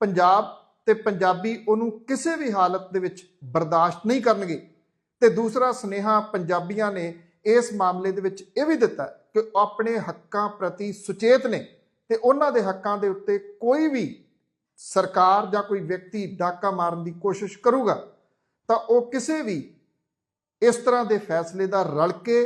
ਪੰਜਾਬ ਤੇ ਪੰਜਾਬੀ ਉਹਨੂੰ ਕਿਸੇ ਵੀ ਹਾਲਤ ਦੇ ਵਿੱਚ ਬਰਦਾਸ਼ਤ ਨਹੀਂ ਕਰਨਗੇ। ਤੇ ਦੂਸਰਾ ਸੁਨੇਹਾ ਪੰਜਾਬੀਆਂ ਨੇ ਇਸ ਮਾਮਲੇ ਦੇ ਵਿੱਚ ਇਹ ਵੀ ਦਿੱਤਾ ਕਿ ਉਹ ਆਪਣੇ ਹੱਕਾਂ ਪ੍ਰਤੀ ਸੁਚੇਤ ਨੇ ਤੇ ਉਹਨਾਂ ਦੇ ਹੱਕਾਂ ਦੇ ਉੱਤੇ ਕੋਈ ਵੀ ਸਰਕਾਰ ਜਾਂ ਕੋਈ ਵਿਅਕਤੀ ਡਾਕਾ ਮਾਰਨ ਦੀ ਕੋਸ਼ਿਸ਼ ਕਰੂਗਾ, ਤਾਂ ਉਹ ਕਿਸੇ ਵੀ ਇਸ ਤਰ੍ਹਾਂ ਦੇ ਫੈਸਲੇ ਦਾ ਰਲ ਕੇ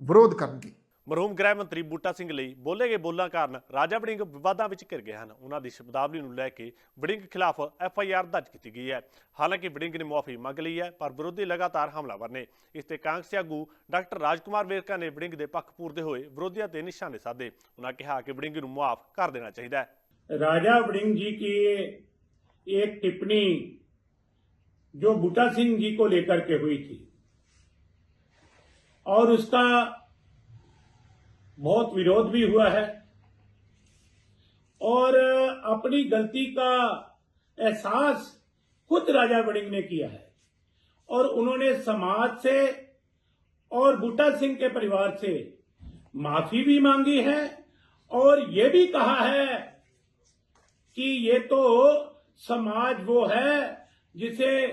ਵਿਰੋਧ ਕਰਨਗੇ। ਮਰਹੂਮ ਗ੍ਰਹਿ ਮੰਤਰੀ ਬੂਟਾ ਸਿੰਘ ਲਈ ਬੋਲੇ ਗਏ ਬੋਲਾਂ ਕਾਰਨ ਰਾਜਾ ਵੜਿੰਗ ਵਿਵਾਦਾਂ ਵਿੱਚ ਘਿਰ ਗਏ ਹਨ। ਉਹਨਾਂ ਦੀ ਸ਼ਬਦਾਵਲੀ ਨੂੰ ਲੈ ਕੇ ਵੜਿੰਗ ਖਿਲਾਫ ਐਫ ਆਈ ਆਰ ਦਰਜ ਕੀਤੀ ਗਈ ਹੈ। ਹਾਲਾਂਕਿ ਵੜਿੰਗ ਨੇ ਮੁਆਫੀ ਮੰਗ ਲਈ ਹੈ, ਪਰ ਵਿਰੋਧੀ ਲਗਾਤਾਰ ਹਮਲਾਵਰ ਨੇ। ਇਸ ਤੇ ਕਾਂਗਰਸੀ ਆਗੂ ਡਾਕਟਰ ਰਾਜਕੁਮਾਰ ਵੇਰਕਾ ਨੇ ਵੜਿੰਗ ਦੇ ਪੱਖ ਪੂਰਦੇ ਹੋਏ ਵਿਰੋਧੀਆਂ ਤੇ ਨਿਸ਼ਾਨੇ ਸਾਧੇ। ਉਹਨਾਂ ਕਿਹਾ ਕਿ ਵੜਿੰਗ ਨੂੰ ਮੁਆਫ ਕਰ ਦੇਣਾ ਚਾਹੀਦਾ ਹੈ। राजा वड़िंग जी की एक टिप्पणी जो बूटा सिंह जी को लेकर के हुई थी। और उसका बहुत विरोध भी हुआ है। और अपनी गलती का एहसास खुद राजा वड़िंग ने किया है। और उन्होंने समाज से और बूटा सिंह के परिवार से माफ़ी भी मांगी है और ये भी कहा है कि ये तो समाज वो है जिसे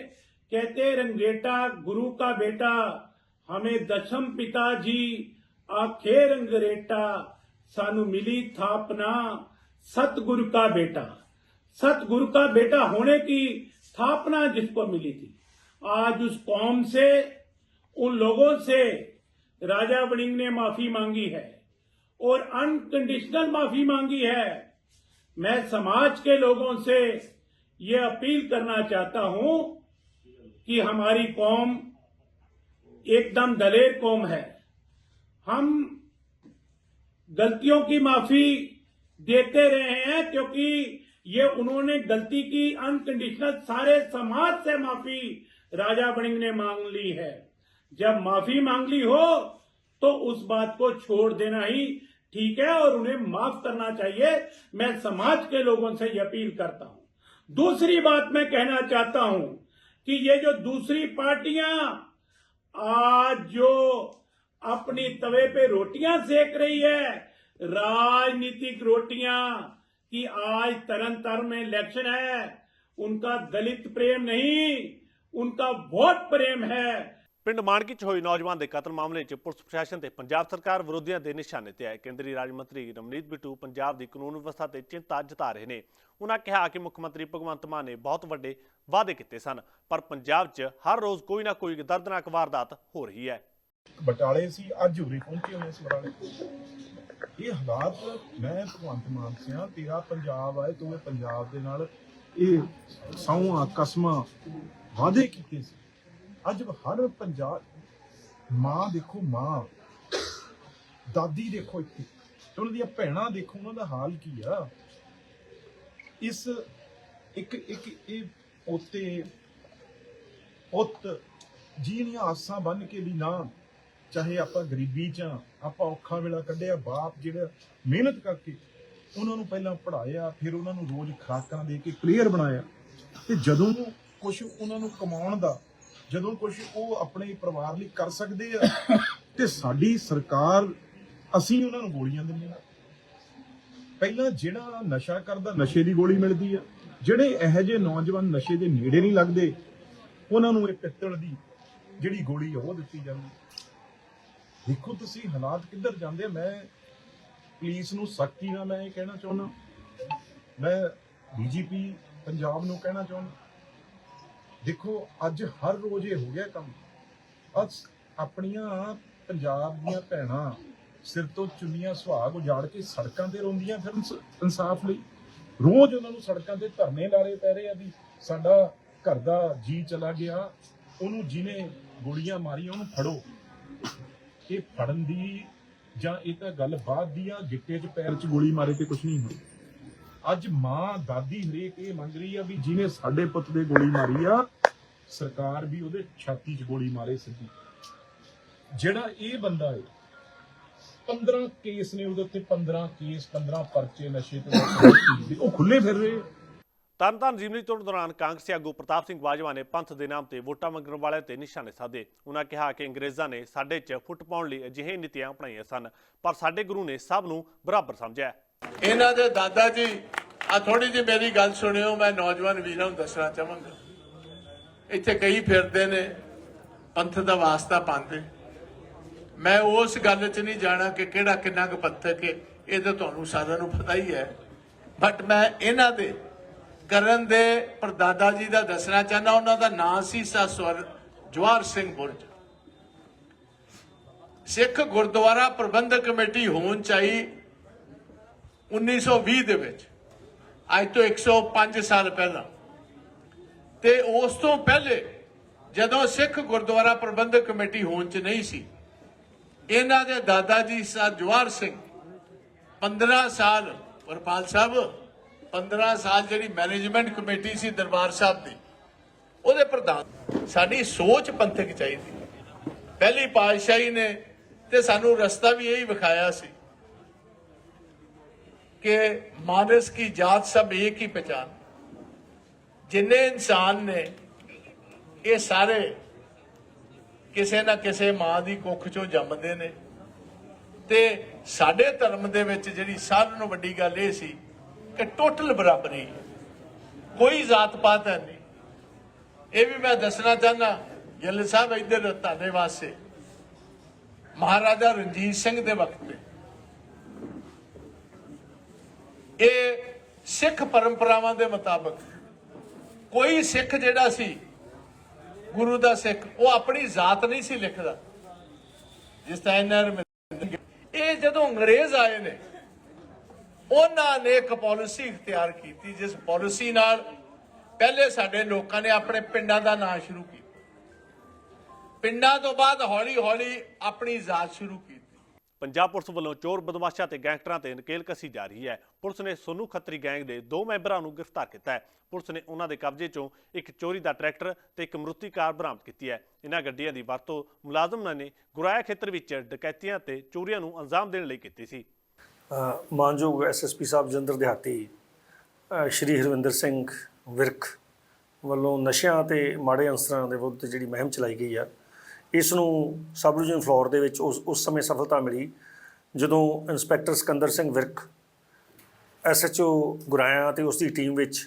कहते रंगेटा, गुरु का बेटा, हमें दशम पिता जी आखे रंगरेटा, सानू मिली थापना, सतगुरु का बेटा। सतगुरु का बेटा होने की स्थापना जिसको मिली थी। आज उस कौम से, उन लोगों से राजा वड़िंग ने माफ़ी मांगी है और अनकंडीशनल माफ़ी मांगी है। मैं समाज के लोगों से ये अपील करना चाहता हूँ कि हमारी कौम एकदम दलेर कौम है। हम गलतियों की माफ़ी देते रहे हैं क्योंकि ये उन्होंने गलती की अनकंडीशनल सारे समाज से माफ़ी राजा बणिंग ने मांग ली है। जब माफ़ी मांग ली हो तो उस बात को छोड़ देना ही ठीक है, और उन्हें माफ़ करना चाहिए। मैं समाज के लोगों से ये अपील करता हूँ। दूसरी बात मैं कहना चाहता हूँ कि ये जो दूसरी पार्टियाँ आज जो अपनी तवे पे रोटियाँ सेक रही है, राजनीतिक रोटियाँ कि आज तरन तारण में इलेक्शन है, उनका दलित प्रेम नहीं, उनका वोट प्रेम है ਪਿੰਡ ਮਾਨਕੀ ਚ ਹੋਈ ਨੌਜਵਾਨ ਦੇ ਕਤਲ ਮਾਮਲੇ 'ਚ ਪੁਲਿਸ ਪ੍ਰਸ਼ਾਸਨ ਤੇ ਪੰਜਾਬ ਸਰਕਾਰ ਵਿਰੋਧੀਆਂ ਦੇ ਨਿਸ਼ਾਨੇ ਤੇ ਹੈ ਕੇਂਦਰੀ ਰਾਜ ਮੰਤਰੀ ਰਮਨੀਤ ਬਿੱਟੂ ਪੰਜਾਬ ਦੀ ਕਾਨੂੰਨ ਵਿਵਸਥਾ ਤੇ ਚਿੰਤਾ ਜਤਾ ਰਹੇ ਨੇ। ਉਹਨਾਂ ਕਿਹਾ ਕਿ ਮੁੱਖ ਮੰਤਰੀ ਭਗਵੰਤ ਮਾਨ ਨੇ ਬਹੁਤ ਵੱਡੇ ਵਾਅਦੇ ਕੀਤੇ ਸਨ, ਪਰ ਪੰਜਾਬ 'ਚ ਹਰ ਰੋਜ਼ ਕੋਈ ਨਾ ਕੋਈ ਦਰਦਨਾਕ ਵਾਰਦਾਤ ਹੋ ਰਹੀ ਹੈ। ਬਟਾਲੇ ਸੀ ਅੱਜ ਉਰੇ ਪਹੁੰਚੇ ਹੋਏ ਸੀ ਬਟਾਲੇ ਇਹ ਹਾਲਾਤ ਮੈਂ ਭਗਵੰਤ ਮਾਨ ਸਿਆ, ਤੇਰਾ ਪੰਜਾਬ ਆਏ, ਤੂੰ ਪੰਜਾਬ ਦੇ ਨਾਲ ਇਹ ਸੌਆਂ ਕਸਮਾਂ ਵਾਅਦੇ ਕੀਤੇ ਸੀ। ਅੱਜ ਹਰ ਪੰਜਾਬ ਮਾਂ ਦੇਖੋ ਮਾਂ ਦਾਦੀ ਦੇਖੋ ਇੱਥੇ। ਤੇ ਉਹਨਾਂ ਦੀਆਂ ਭੈਣਾਂ ਦੇਖੋ ਉਹਨਾਂ ਦਾ ਹਾਲ ਕੀ ਆ? ਇਸ ਇੱਕ ਇੱਕ ਇਹ ਪੋਤੇ ਪੁੱਤ ਜਿਹਨੀਆਂ ਆਸਾਂ ਬੰਨ ਕੇ ਵੀ ਨਾ ਚਾਹੇ ਆਪਾਂ ਗਰੀਬੀ ਚ ਆਂ, ਆਪਾਂ ਔਖਾ ਵੇਲਾ ਕੱਢਿਆ ਬਾਪ ਜਿਹੜਾ ਮਿਹਨਤ ਕਰਕੇ ਉਹਨਾਂ ਨੂੰ ਪਹਿਲਾਂ ਪੜ੍ਹਾਇਆ ਫਿਰ ਉਹਨਾਂ ਨੂੰ ਰੋਜ਼ ਖੁਰਾਕਾਂ ਦੇ ਕੇ ਕਲੀਅਰ ਬਣਾਇਆ। ਤੇ ਜਦੋਂ ਕੁਝ ਉਹਨਾਂ ਨੂੰ ਕਮਾਉਣ ਦਾ ਜਦੋਂ ਕੁਝ ਉਹ ਆਪਣੇ ਪਰਿਵਾਰ ਲਈ ਕਰ ਸਕਦੇ ਆ, ਤੇ ਸਾਡੀ ਸਰਕਾਰ, ਅਸੀਂ ਉਹਨਾਂ ਨੂੰ ਗੋਲੀਆਂ ਦਿੰਦੇ ਆ। ਪਹਿਲਾਂ ਜਿਹੜਾ ਨਸ਼ਾ ਕਰਦਾ, ਨਸ਼ੇ ਦੀ ਗੋਲੀ ਮਿਲਦੀ ਆ। ਜਿਹੜੇ ਇਹੋ ਜਿਹੇ ਨੌਜਵਾਨ ਨਸ਼ੇ ਦੇ ਨੇੜੇ ਨਹੀਂ ਲੱਗਦੇ, ਉਹਨਾਂ ਨੂੰ ਇਹ ਪਿੱਤਲ ਦੀ ਜਿਹੜੀ ਗੋਲੀ ਉਹ ਦਿੱਤੀ ਜਾਂਦੀ। ਦੇਖੋ ਤੁਸੀਂ ਹਾਲਾਤ ਕਿੱਧਰ ਜਾਂਦੇ ਆ। ਮੈਂ ਪੁਲਿਸ ਨੂੰ ਸਖਤੀ ਨਾਲ ਮੈਂ ਇਹ ਕਹਿਣਾ ਚਾਹੁੰਦਾ। ਮੈਂ ਡੀਜੀਪੀ ਪੰਜਾਬ ਨੂੰ ਕਹਿਣਾ ਚਾਹੁੰਦਾ। ਦੇਖੋ, ਅੱਜ ਹਰ ਰੋਜ਼ ਇਹ ਹੋ ਗਿਆ ਕੰਮ। ਅਸ ਆਪਣੀਆਂ ਪੰਜਾਬ ਦੀਆਂ ਭੈਣਾਂ ਸਿਰ ਤੋਂ ਚੁੰਨੀਆਂ ਸੁਹਾਗ ਉਜਾੜ ਕੇ ਸੜਕਾਂ ਤੇ ਰੋਂਦੀਆਂ ਫਿਰ ਇਨਸਾਫ ਲਈ। ਰੋਜ਼ ਉਹਨਾਂ ਨੂੰ ਸੜਕਾਂ ਤੇ ਧਰਨੇ ਲਾਰੇ ਪੈ ਰਹੇ ਆ ਵੀ ਸਾਡਾ ਘਰ ਦਾ ਜੀ ਚਲਾ ਗਿਆ, ਉਹਨੂੰ ਜਿਹਨੇ ਗੋਲੀਆਂ ਮਾਰੀਆਂ, ਉਹਨੂੰ ਫੜੋ। ਇਹ ਫੜਨ ਦੀ ਜਾਂ ਇਹ ਤਾਂ ਗੱਲ ਬਾਅਦ ਦੀ ਆ, ਗਿੱਟੇ 'ਚ ਪੈਰ 'ਚ ਗੋਲੀ ਮਾਰੇ ਤੇ ਕੁਝ ਨਹੀਂ ਹੁੰਦਾ। ਅੱਜ ਮਾਂ ਦਾਦੀ ਹਰੇਕ ਇਹ ਮੰਗ ਰਹੀ ਆ ਵੀ ਜਿਹਨੇ ਸਾਡੇ ਪੁੱਤ ਦੇ ਗੋਲੀ ਮਾਰੀ ਆ ਸਰਕਾਰ ਵੀ ਉਹਦੇ ਛਾਤੀ 'ਚ ਗੋਲੀ ਮਾਰੇ ਸਿੱਧੀ ਜਿਹੜਾ ਇਹ ਬੰਦਾ ਹੈ 15 ਕੇਸ ਨੇ ਉਹਦੇ ਉੱਤੇ 15 ਕੇਸ 15 ਪਰਚੇ ਨਸ਼ੇ ਤੇ ਉਹ ਖੁੱਲੇ ਫਿਰ ਰਹੇ। ਤਰਨਤਾਰਨ ਜ਼ਿਮਨੀ ਚੋਣ ਦੌਰਾਨ ਕਾਂਗਰਸੀ ਆਗੂ ਪ੍ਰਤਾਪ ਸਿੰਘ ਬਾਜਵਾ ਨੇ ਪੰਥ ਦੇ ਨਾਮ ਤੇ ਵੋਟਾਂ ਮੰਗਣ ਵਾਲਿਆਂ ਤੇ ਨਿਸ਼ਾਨੇ ਸਾਧੇ। ਉਹਨਾਂ ਕਿਹਾ ਕਿ ਅੰਗਰੇਜ਼ਾਂ ਨੇ ਸਾਡੇ 'ਚ ਫੁੱਟ ਪਾਉਣ ਲਈ ਅਜਿਹੇ ਨੀਤੀਆਂ ਅਪਣਾਈਆਂ ਸਨ ਪਰ ਸਾਡੇ ਗੁਰੂ ਨੇ ਸਭ ਨੂੰ ਬਰਾਬਰ ਸਮਝਿਆ। ਇਹਨਾਂ ਦੇ ਦਾਦਾ ਜੀ ਆ ਥੋੜੀ ਜਿਹੀ ਮੇਰੀ ਗੱਲ ਸੁਣਿਓ ਮੈਂ ਨੌਜਵਾਨ ਵੀਰਾਂ ਨੂੰ ਦੱਸਣਾ ਚਾਹਾਂਗਾ। ਇੱਥੇ ਕਈ ਫਿਰਦੇ ਨੇ, ਪੰਥ ਦਾ ਵਾਸਤਾ ਪਾਉਂਦੇ। ਮੈਂ ਉਸ ਗੱਲ 'ਚ ਨਹੀਂ ਜਾਣਾ ਕਿ ਕਿਹੜਾ ਕਿੰਨਾ ਕੁ ਪੰਥਕ ਹੈ, ਇਹ ਤਾਂ ਤੁਹਾਨੂੰ ਸਾਰਿਆਂ ਨੂੰ ਪਤਾ ਹੀ ਹੈ। ਬਟ ਮੈਂ ਇਹਨਾਂ ਦੇ ਕਰਨ ਦੇ ਪਰਦਾਦਾ ਜੀ ਦਾ ਦੱਸਣਾ ਚਾਹੁੰਦਾ, ਉਹਨਾਂ ਦਾ ਨਾਂ ਸੀ ਸਸਵਰ ਜਵਾਰ ਸਿੰਘ ਬੁਰਜ। ਸਿੱਖ ਗੁਰਦੁਆਰਾ ਪ੍ਰਬੰਧਕ ਕਮੇਟੀ ਹੋਣ ਚਾਹੀ 1920 ਦੇ ਵਿੱਚ, ਅੱਜ ਤੋਂ 105 ਸਾਲ ਪਹਿਲਾਂ। ਤੇ ਉਸ ਤੋਂ ਪਹਿਲੇ ਜਦੋਂ ਸਿੱਖ ਗੁਰਦੁਆਰਾ ਪ੍ਰਬੰਧਕ ਕਮੇਟੀ ਹੋਣ ਚ ਨਹੀਂ ਸੀ, ਇਹਨਾਂ ਦੇ ਦਾਦਾ ਜੀ ਸਰ ਜਵਾਰ ਸਿੰਘ 15 ਸਾਲ, ਵਰਪਾਲ ਸਾਹਿਬ 15 ਸਾਲ ਜਿਹੜੀ ਮੈਨੇਜਮੈਂਟ ਕਮੇਟੀ ਸੀ ਦਰਬਾਰ ਸਾਹਿਬ ਦੀ, ਉਹਦੇ ਪ੍ਰਧਾਨ। ਸਾਡੀ ਸੋਚ ਪੰਥਕ ਚਾਹੀਦੀ। ਪਹਿਲੀ ਪਾਤਸ਼ਾਹੀ ਨੇ ਤੇ ਸਾਨੂੰ ਰਸਤਾ ਵੀ ਇਹੀ ਵਿਖਾਇਆ ਸੀ ਕਿ ਮਾਨਸ ਕੀ ਜਾਤ ਸਭ ਇੱਕ ਹੀ ਪਛਾਨ ਜਿੰਨੇ ਇਨਸਾਨ ਨੇ, ਇਹ ਸਾਰੇ ਕਿਸੇ ਨਾ ਕਿਸੇ ਮਾਂ ਦੀ ਕੁੱਖ ਚੋਂ ਜੰਮਦੇ ਨੇ। ਤੇ ਸਾਡੇ ਧਰਮ ਦੇ ਵਿੱਚ ਜਿਹੜੀ ਸਾਰਿਆਂ ਨੂੰ ਵੱਡੀ ਗੱਲ ਇਹ ਸੀ ਕਿ ਟੋਟਲ ਬਰਾਬਰੀ ਕੋਈ ਜਾਤ ਪਾਤ ਹੈ ਨਹੀਂ। ਇਹ ਵੀ ਮੈਂ ਦੱਸਣਾ ਚਾਹੁੰਦਾ, ਗਿੱਲ ਸਾਹਿਬ ਇੱਧਰ ਤੁਹਾਡੇ ਵਾਸਤੇ, ਮਹਾਰਾਜਾ ਰਣਜੀਤ ਸਿੰਘ ਦੇ ਵਕਤ ਇਹ ਸਿੱਖ ਪਰੰਪਰਾਵਾਂ ਦੇ ਮੁਤਾਬਕ ਕੋਈ ਸਿੱਖ ਜਿਹੜਾ ਸੀ, ਗੁਰੂ ਦਾ ਸਿੱਖ, ਉਹ ਆਪਣੀ ਜ਼ਾਤ ਨਹੀਂ ਸੀ ਲਿਖਦਾ। ਜਿਸ ਤਰ੍ਹਾਂ ਇਹਨਾਂ ਨੇ ਇਹ ਜਦੋਂ ਅੰਗਰੇਜ਼ ਆਏ ਨੇ, ਉਹਨਾਂ ਨੇ ਇੱਕ ਪਾਲਿਸੀ ਇਖਤਿਆਰ ਕੀਤੀ, ਜਿਸ ਪਾਲਿਸੀ ਨਾਲ ਪਹਿਲੇ ਸਾਡੇ ਲੋਕਾਂ ਨੇ ਆਪਣੇ ਪਿੰਡਾਂ ਦਾ ਨਾਂ ਸ਼ੁਰੂ ਕੀਤਾ। ਪਿੰਡਾਂ ਤੋਂ ਬਾਅਦ ਹੌਲੀ ਹੌਲੀ ਆਪਣੀ ਜ਼ਾਤ ਸ਼ੁਰੂ ਕੀਤੀ। ਪੰਜਾਬ ਪੁਲਿਸ ਵੱਲੋਂ ਚੋਰ ਬਦਮਾਸ਼ਾਂ ਤੇ ਗੈਂਗਸਟਰਾਂ ਤੇ ਨਕੇਲ ਕੱਸੀ ਜਾ ਰਹੀ ਹੈ। ਪੁਲਿਸ ਨੇ ਸੋਨੂ ਖੱਤਰੀ ਗੈਂਗ ਦੇ ਦੋ ਮੈਂਬਰਾਂ ਨੂੰ ਗ੍ਰਿਫਤਾਰ ਕੀਤਾ ਹੈ। ਪੁਲਿਸ ਨੇ ਉਹਨਾਂ ਦੇ ਕਬਜ਼ੇ 'ਚੋਂ ਇੱਕ ਚੋਰੀ ਦਾ ਟਰੈਕਟਰ ਤੇ ਇੱਕ ਮਰੂਤੀ ਕਾਰ ਬਰਾਮਦ ਕੀਤੀ ਹੈ। ਇਹਨਾਂ ਗੱਡੀਆਂ ਦੀ ਵਰਤੋਂ ਮੁਲਾਜ਼ਮਾਂ ਨੇ ਗੁਰਾਇਆ ਖੇਤਰ ਵਿੱਚ ਡਕੈਤੀਆਂ ਤੇ ਚੋਰੀਆਂ ਨੂੰ ਅੰਜਾਮ ਦੇਣ ਲਈ ਕੀਤੀ ਸੀ। ਅ, ਮਾਨਯੋਗ ਐਸਐਸਪੀ ਸਾਹਿਬ ਜੰਦਰ ਦਿਹਾਤੀ ਸ਼੍ਰੀ ਹਰਵਿੰਦਰ ਸਿੰਘ ਵਿਰਕ ਵੱਲੋਂ ਨਸ਼ਿਆਂ ਤੇ ਮਾੜੇ ਅੰਸਰਾਂ ਦੇ ਵਿਰੁੱਧ ਜਿਹੜੀ ਮੁਹਿੰਮ ਚਲਾਈ ਗਈ ਆ ਇਸ ਨੂੰ ਸਬ ਡਿਵੀਜ਼ਨ ਫਲੋਰ ਦੇ ਵਿੱਚ ਉਸ ਉਸ ਸਮੇਂ ਸਫਲਤਾ ਮਿਲੀ ਜਦੋਂ ਇੰਸਪੈਕਟਰ ਸਿਕੰਦਰ ਸਿੰਘ ਵਿਰਕ ਐਸਐਚਓ ਗੁਰਾਇਆ ਤੇ ਉਸ ਦੀ ਟੀਮ ਵਿੱਚ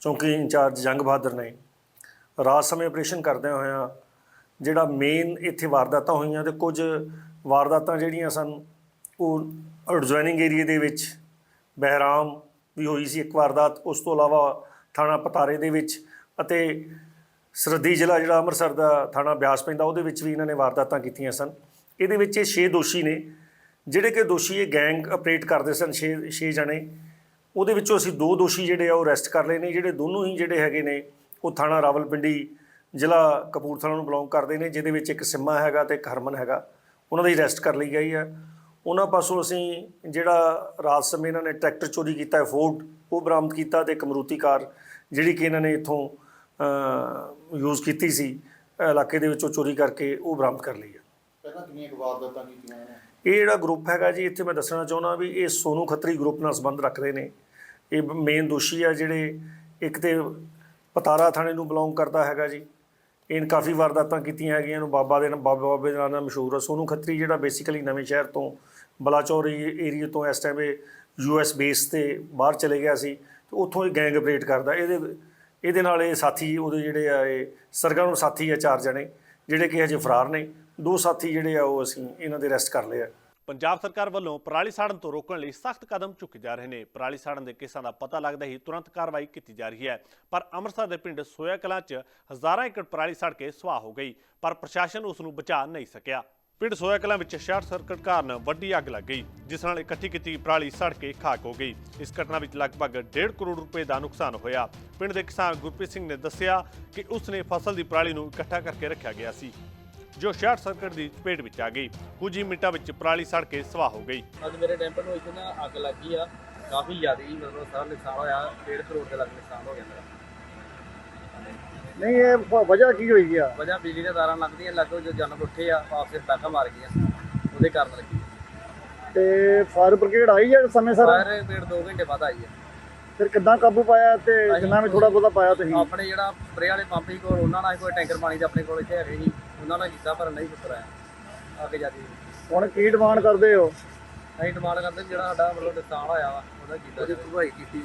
ਚੌਂਕੀ ਇੰਚਾਰਜ ਜੰਗ ਬਹਾਦਰ ਨੇ ਰਾਤ ਸਮੇਂ ਆਪਰੇਸ਼ਨ ਕਰਦਿਆਂ ਹੋਇਆਂ ਜਿਹੜਾ ਮੇਨ ਇੱਥੇ ਵਾਰਦਾਤਾਂ ਹੋਈਆਂ ਤੇ ਕੁਝ ਵਾਰਦਾਤਾਂ ਜਿਹੜੀਆਂ ਸਨ, ਉਹ ਐਡਜੋਇਨਿੰਗ ਏਰੀਆ ਦੇ ਵਿੱਚ ਬਹਿਰਾਮ ਵੀ ਹੋਈ ਸੀ ਇੱਕ ਵਾਰਦਾਤ, ਉਸ ਤੋਂ ਇਲਾਵਾ ਥਾਣਾ ਪਤਾਰੇ ਦੇ ਵਿੱਚ ਅਤੇ ਸਰਹੱਦੀ ਜ਼ਿਲ੍ਹਾ ਜਿਹੜਾ ਅੰਮ੍ਰਿਤਸਰ ਦਾ ਥਾਣਾ ਬਿਆਸ ਪੈਂਦਾ, ਉਹਦੇ ਵਿੱਚ ਵੀ ਇਹਨਾਂ ਨੇ ਵਾਰਦਾਤਾਂ ਕੀਤੀਆਂ ਸਨ। ਇਹਦੇ ਵਿੱਚ ਇਹ 6 ਦੋਸ਼ੀ ਨੇ, ਜਿਹੜੇ ਕਿ ਦੋਸ਼ੀ ਇਹ ਗੈਂਗ ਆਪਰੇਟ ਕਰਦੇ ਸਨ 6 6 ਜਣੇ। ਉਹਦੇ ਵਿੱਚੋਂ ਅਸੀਂ ਦੋ ਦੋਸ਼ੀ ਜਿਹੜੇ ਆ ਉਹ ਅਰੈਸਟ ਕਰ ਲਏ ਨੇ। ਜਿਹੜੇ ਦੋਨੋਂ ਹੀ ਜਿਹੜੇ ਹੈਗੇ ਨੇ, ਉਹ ਥਾਣਾ ਰਾਵਲਪਿੰਡੀ ਜ਼ਿਲ੍ਹਾ ਕਪੂਰਥਲਾ ਨੂੰ ਬਿਲੋਂਗ ਕਰਦੇ ਨੇ, ਜਿਹਦੇ ਵਿੱਚ ਇੱਕ ਸਿੰਮਾ ਹੈਗਾ ਤੇ ਇੱਕ ਹਰਮਨ ਹੈਗਾ। ਉਹਨਾਂ ਦੀ ਅਰੈਸਟ ਕਰ ਲਈ ਗਈ ਹੈ। ਉਹਨਾਂ ਪਾਸੋਂ ਅਸੀਂ ਜਿਹੜਾ ਰਾਤ ਸਮੇਂ ਇਹਨਾਂ ਨੇ ਟਰੈਕਟਰ ਚੋਰੀ ਕੀਤਾ ਹੈ ਫੋਰਡ, ਉਹ ਬਰਾਮਦ ਕੀਤਾ ਤੇ ਇੱਕ ਮਰੂਤੀ ਕਾਰ, ਜਿਹੜੀ ਕਿ ਇਹਨਾਂ ਨੇ ਇੱਥੋਂ ਯੂਜ਼ ਕੀਤੀ ਸੀ ਇਲਾਕੇ ਦੇ ਵਿੱਚੋਂ ਚੋਰੀ ਕਰਕੇ ਉਹ ਬਰਾਮਦ ਕਰ ਲਈ ਹੈ ਪਹਿਲਾਂ ਕਿੰਨੀਆਂ ਵਾਰਦਾਤਾਂ ਕੀਤੀਆਂ ਇਹ ਜਿਹੜਾ ਗਰੁੱਪ ਹੈਗਾ ਜੀ ਇੱਥੇ ਮੈਂ ਦੱਸਣਾ ਚਾਹੁੰਦਾ ਵੀ ਇਹ ਸੋਨੂ ਖੱਤਰੀ ਗਰੁੱਪ ਨਾਲ ਸੰਬੰਧ ਰੱਖਦੇ ਨੇ। ਇਹ ਮੇਨ ਦੋਸ਼ੀ ਆ ਜਿਹੜੇ ਇੱਕ ਤੇ ਪਤਾਰਾ ਥਾਣੇ ਨੂੰ ਬਿਲੋਂਗ ਕਰਦਾ ਹੈਗਾ ਜੀ। ਇਹਨ ਕਾਫੀ ਵਾਰਦਾਤਾਂ ਕੀਤੀਆਂ ਹੈਗੀਆਂ ਨੂੰ ਬਾਬਾ ਦੇ ਨਾਲ ਬਾਬੇ ਬਾਬੇ ਦੇ ਨਾਲ ਮਸ਼ਹੂਰ ਆ। ਸੋਨੂ ਖੱਤਰੀ ਜਿਹੜਾ ਬੇਸਿਕਲੀ ਨਵੇਂ ਸ਼ਹਿਰ ਤੋਂ ਬਲਾਚੌਰ ਏਰੀਆ ਤੋਂ ਇਸ ਟਾਈਮ ਇਹ ਯੂਐਸ ਬੇਸ ਤੇ ਬਾਹਰ ਚਲੇ ਗਿਆ ਸੀ ਤੇ ਉੱਥੋਂ ਇਹ ਗੈਂਗ ਆਪਰੇਟ ਕਰਦਾ। ਇਹਦੇ ਇਹਦੇ ਨਾਲ ਇਹ ਸਾਥੀ ਉਹਦੇ ਜਿਹੜੇ ਆ ਇਹ ਸਰਗਰਮ ਸਾਥੀ ਆ ਚਾਰ ਜਣੇ, ਜਿਹੜੇ ਕਿ ਹਜੇ ਫਰਾਰ ਨੇ। ਦੋ ਸਾਥੀ ਜਿਹੜੇ ਆ ਉਹ ਅਸੀਂ ਇਹਨਾਂ ਦੇ ਅਰੈਸਟ ਕਰ ਲਏ ਆ। ਪੰਜਾਬ ਸਰਕਾਰ ਵੱਲੋਂ ਪਰਾਲੀ ਸਾੜਨ ਤੋਂ ਰੋਕਣ ਲਈ ਸਖਤ ਕਦਮ ਚੁੱਕੇ ਜਾ ਰਹੇ ਨੇ। ਪਰਾਲੀ ਸਾੜਨ ਦੇ ਕੇਸਾਂ ਦਾ ਪਤਾ ਲੱਗਦਾ ਹੀ ਤੁਰੰਤ ਕਾਰਵਾਈ ਕੀਤੀ ਜਾ ਰਹੀ ਹੈ। ਪਰ ਅੰਮ੍ਰਿਤਸਰ ਦੇ ਪਿੰਡ ਸੋਇਆ ਕਲਾਂ 'ਚ ਹਜ਼ਾਰਾਂ ਏਕੜ ਪਰਾਲੀ ਸੜ ਕੇ ਸੁਆਹ ਹੋ ਗਈ, ਪਰ ਪ੍ਰਸ਼ਾਸਨ ਉਸ ਨੂੰ ਬਚਾ ਨਹੀਂ ਸਕਿਆ। ਪਿੰਡ ਸੋਇਆ ਵਿੱਚ ਸ਼ਾਰਟ ਸਰਕਟ ਕਾਰਨ ਵੱਡੀ ਅੱਗ ਲੱਗ ਗਈ, ਜਿਸ ਨਾਲ ਇਕੱਠੀ ਕੀਤੀ ਪਰਾਲੀ ਸੜ ਕੇ ਖਾਕ ਹੋ ਗਈ। ਇਸ ਘਟਨਾ ਵਿੱਚ ਲਗਭਗ 1.5 ਕਰੋੜ ਰੁਪਏ ਦਾ ਨੁਕਸਾਨ ਹੋਇਆ। ਪਿੰਡ ਦੇ ਕਿਸਾਨ ਗੁਰਪ੍ਰੀਤ ਸਿੰਘ ਨੇ ਦੱਸਿਆ ਕਿ ਉਸ ਨੇ ਫਸਲ ਦੀ ਪਰਾਲੀ ਨੂੰ ਇਕੱਠਾ ਕਰਕੇ ਰੱਖਿਆ ਗਿਆ ਸੀ, ਜੋ ਸ਼ਾਰਟ ਸਰਕਟ ਦੀ ਚਪੇਟ ਵਿੱਚ ਆ ਗਈ। ਕੁਝ ਹੀ ਮਿੰਟਾਂ ਵਿੱਚ ਪਰਾਲੀ ਸੜ ਕੇ ਸਵਾਹ ਹੋ ਗਈ। ਅੱਜ ਮੇਰੇ ਟੈਂਪਰ ਨੂੰ ਇੱਥੇ ਨਾ ਅੱਗ ਲੱਗੀ ਆ। ਕਾਫੀ ਜ਼ਿਆਦਾ ਮਤਲਬ ਸਾਰਾ ਨੁਕਸਾਨ ਹੋਇਆ। 1.5 ਕਰੋੜ ਦੇ ਲੱਗ ਨੁਕਸਾਨ ਹੋ ਗਿਆ ਮੇਰਾ। ਨਹੀਂ ਇਹ ਵਜ੍ਹਾ ਕੀ ਹੋਈ ਆ? ਵਜ੍ਹਾ ਬਿਜਲੀ ਦੀਆਂ ਤਾਰਾਂ ਲੱਗਦੀਆਂ ਲੱਗੋ ਜੋ ਜਨਮ ਉੱਠੇ ਆ ਆਪਸੇ ਟਾਕਾ ਮਾਰ ਗਈਆਂ। ਉਹਦੇ ਕਾਰਨ ਲੱਗੀ। ਤੇ ਫਾਇਰ ਬ੍ਰਿਗੇਡ ਆਈ ਜਾਂ ਸਮੇਂ ਫਾਇਰ ਬ੍ਰਿਗੇਡ 2 ਘੰਟੇ ਬਾਅਦ ਆਈ ਆ। ਫਿਰ ਕਿੱਦਾਂ ਕਾਬੂ ਪਾਇਆ ਤੇ ਜਿੰਨਾ ਵੀ ਥੋੜਾ ਬਹੁਤਾ ਪਾਇਆ ਤੁਸੀਂ? ਆਪਣੇ ਜਿਹੜਾ ਸਪਰੇ ਵਾਲੇ ਪੰਪ ਹੀ ਕੋਲ ਉਹਨਾਂ ਨਾਲ ਕੋਈ ਟੈਂਕਰ ਪਾਣੀ ਦੇ ਆਪਣੇ ਕੋਲ ਇੱਥੇ ਹੈਗੇ ਸੀ। ਉਹਨਾਂ ਨਾਲ ਕੀਤਾ ਪਰ ਨਹੀਂ ਪੁੱਤਰ ਆਇਆ ਅੱਗੇ ਜਾ ਕੇ ਹੁਣ ਕੀ ਡਿਮਾਂਡ ਕਰਦੇ ਹੋ? ਅਸੀਂ ਡਿਮਾਂਡ ਕਰਦੇ ਵੀ ਜਿਹੜਾ ਸਾਡਾ ਮਤਲਬ ਨੁਕਸਾਨ ਹੋਇਆ ਵਾ ਉਹਦਾ ਭਰਪਾਈ ਕੀਤੀ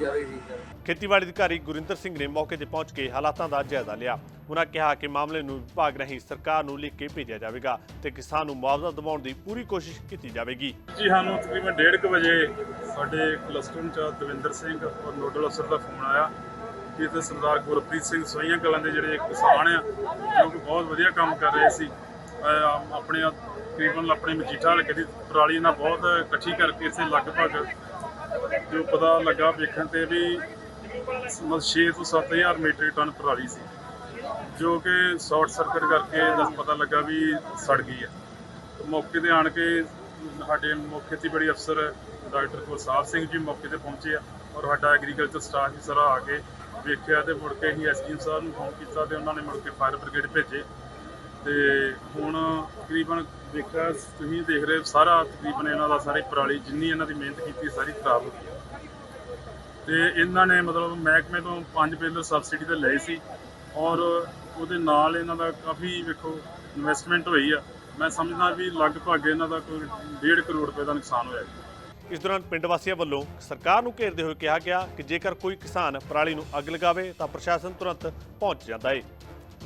ਖੇਤੀਬਾੜੀ ਅਧਿਕਾਰੀ ਗੁਰਿੰਦਰ ਸਿੰਘ ਨੇ ਮੌਕੇ ਤੇ ਪਹੁੰਚ ਕੇ ਹਾਲਾਤਾਂ ਦਾ ਜਾਇਜ਼ਾ ਲਿਆ। ਉਹਨਾਂ ਕਿਹਾ ਕਿ ਮਾਮਲੇ ਨੂੰ ਵਿਭਾਗ ਰਾਹੀਂ ਸਰਕਾਰ ਨੂੰ ਲਿਖ ਕੇ ਭੇਜਿਆ ਜਾਵੇਗਾ ਤੇ ਕਿਸਾਨ ਨੂੰ ਮੁਆਵਜ਼ਾ ਦਿਵਾਉਣ ਦੀ ਪੂਰੀ ਕੋਸ਼ਿਸ਼ ਕੀਤੀ ਜਾਵੇਗੀ। ਜੀ ਸਾਨੂੰ ਤਕਰੀਬਨ 1:30 ਵਜੇ ਸਾਡੇ ਕਲਸਟਰ ਇੰਚਾਰਜ ਦਵਿੰਦਰ ਸਿੰਘ ਔਰ ਨੋਡਲ ਅਫਸਰ ਦਾ ਫੋਨ ਆਇਆ ਕਿ ਇੱਥੇ ਸਰਦਾਰ ਗੁਰਪ੍ਰੀਤ ਸਿੰਘ ਸੋਈਆਂ ਕਲਾਂ ਦੇ ਜਿਹੜੇ ਕਿਸਾਨ ਆ ਜੋ ਕਿ ਬਹੁਤ ਵਧੀਆ ਕੰਮ ਕਰ ਰਹੇ ਸੀ ਆਪਣੇ ਤਕਰੀਬਨ ਆਪਣੇ ਮਜੀਠਾ ਹਲਕੇ ਦੀ ਪਰਾਲੀ ਇਹਨਾਂ ਬਹੁਤ ਇਕੱਠੀ ਕਰਕੇ ਇਸੇ ਲਗਭਗ ਜੋ ਪਤਾ ਲੱਗਾ ਵੇਖਣ ਤੇ ਵੀ ਮਤਲਬ 6 ਤੋਂ 7000 ਮੀਟ੍ਰਿਕ ਟਨ ਪਰਾਲੀ ਸੀ, ਜੋ ਕਿ ਸ਼ਾਰਟ ਸਰਕਟ ਕਰਕੇ ਦਸ ਪਤਾ ਲੱਗਾ ਵੀ ਸੜ ਗਈ ਹੈ। ਮੌਕੇ ਤੇ ਆਣ ਕੇ ਸਾਡੇ ਮੁੱਖ ਖੇਤੀਬਾੜੀ ਅਫਸਰ ਡਾਕਟਰ ਗੁਰਸਾਹਿਬ ਸਿੰਘ ਜੀ ਮੌਕੇ ਤੇ ਪਹੁੰਚੇ ਆ ਔਰ ਸਾਡਾ ਐਗਰੀਕਲਚਰ ਸਟਾਫ ਵੀ ਸਾਰਾ ਆ ਕੇ ਵੇਖਿਆ ਤੇ ਮੁੜ ਕੇ ਅਸੀਂ ਐਸਡੀਐਮ ਸਾਹਿਬ ਨੂੰ ਫੋਨ ਕੀਤਾ ਤੇ ਉਹਨਾਂ ਨੇ ਮੁੜ ਕੇ ਫਾਇਰ ਬ੍ਰਿਗੇਡ ਭੇਜੇ। ਤੇ ਹੁਣ ਤਕਰੀਬਨ ਦੇਖਿਆ, ਤੁਸੀਂ ਦੇਖ ਰਹੇ ਹੋ, ਸਾਰਾ ਤਕਰੀਬਨ ਇਹਨਾਂ ਦਾ, ਸਾਰੀ ਪਰਾਲੀ, ਜਿੰਨੀ ਇਹਨਾਂ ਦੀ ਮਿਹਨਤ ਕੀਤੀ, ਸਾਰੀ ਖਰਾਬ ਹੋ ਗਈ। ਤੇ ਇਹਨਾਂ ਨੇ ਮਤਲਬ ਮਹਿਕਮੇ ਤੋਂ 5 ਬਿੱਲ ਸਬਸਿਡੀ ਤੇ ਲਏ ਸੀ ਔਰ ਉਹਦੇ ਨਾਲ ਇਹਨਾਂ ਦਾ ਕਾਫੀ ਵੇਖੋ ਇਨਵੈਸਟਮੈਂਟ ਹੋਈ ਆ। ਮੈਂ ਸਮਝਦਾ ਵੀ ਲਗਭਗ ਇਹਨਾਂ ਦਾ ਕੋਈ 1.5 ਕਰੋੜ ਰੁਪਏ ਦਾ ਨੁਕਸਾਨ ਹੋਇਆ ਇਸ ਦੌਰਾਨ ਪਿੰਡ ਵਾਸੀਆਂ ਵੱਲੋਂ ਸਰਕਾਰ ਨੂੰ ਘੇਰਦੇ ਹੋਏ ਕਿਹਾ ਗਿਆ ਕਿ ਜੇਕਰ ਕੋਈ ਕਿਸਾਨ ਪਰਾਲੀ ਨੂੰ ਅੱਗ ਲਗਾਵੇ ਤਾਂ ਪ੍ਰਸ਼ਾਸਨ ਤੁਰੰਤ ਪਹੁੰਚ ਜਾਂਦਾ ਹੈ